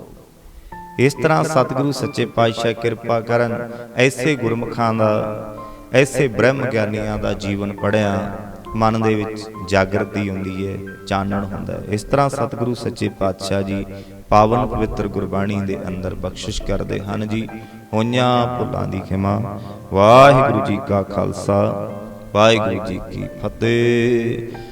ਇਸ ਤਰ੍ਹਾਂ ਸਤਿਗੁਰੂ ਸੱਚੇ ਪਾਤਸ਼ਾਹ ਕਿਰਪਾ ਕਰਨ, ਐਸੇ ਗੁਰਮੁਖਾਂ ਦਾ, ਐਸੇ ਬ੍ਰਹਮ ਗਿਆਨੀਆਂ ਦਾ ਜੀਵਨ ਪੜਿਆ ਮਨ ਦੇ ਵਿੱਚ ਜਾਗਰਤੀ ਹੁੰਦੀ ਹੈ ਚਾਨਣ ਹੁੰਦਾ ਹੈ ਇਸ ਤਰ੍ਹਾਂ ਸਤਿਗੁਰੂ ਸੱਚੇ ਪਾਤਸ਼ਾਹ ਜੀ ਪਾਵਨ ਪਵਿੱਤਰ ਗੁਰਬਾਣੀ ਦੇ ਅੰਦਰ ਬਖਸ਼ਿਸ਼ ਕਰਦੇ ਹਨ ਜੀ। ਹੋਈਆਂ ਭੁੱਲਾਂ ਦੀ ਖਿਮਾ। ਵਾਹਿਗੁਰੂ ਜੀ ਕਾ ਖਾਲਸਾ। ਵਾਹਿਗੁਰੂ ਜੀ ਕੀ ਫਤਿਹ।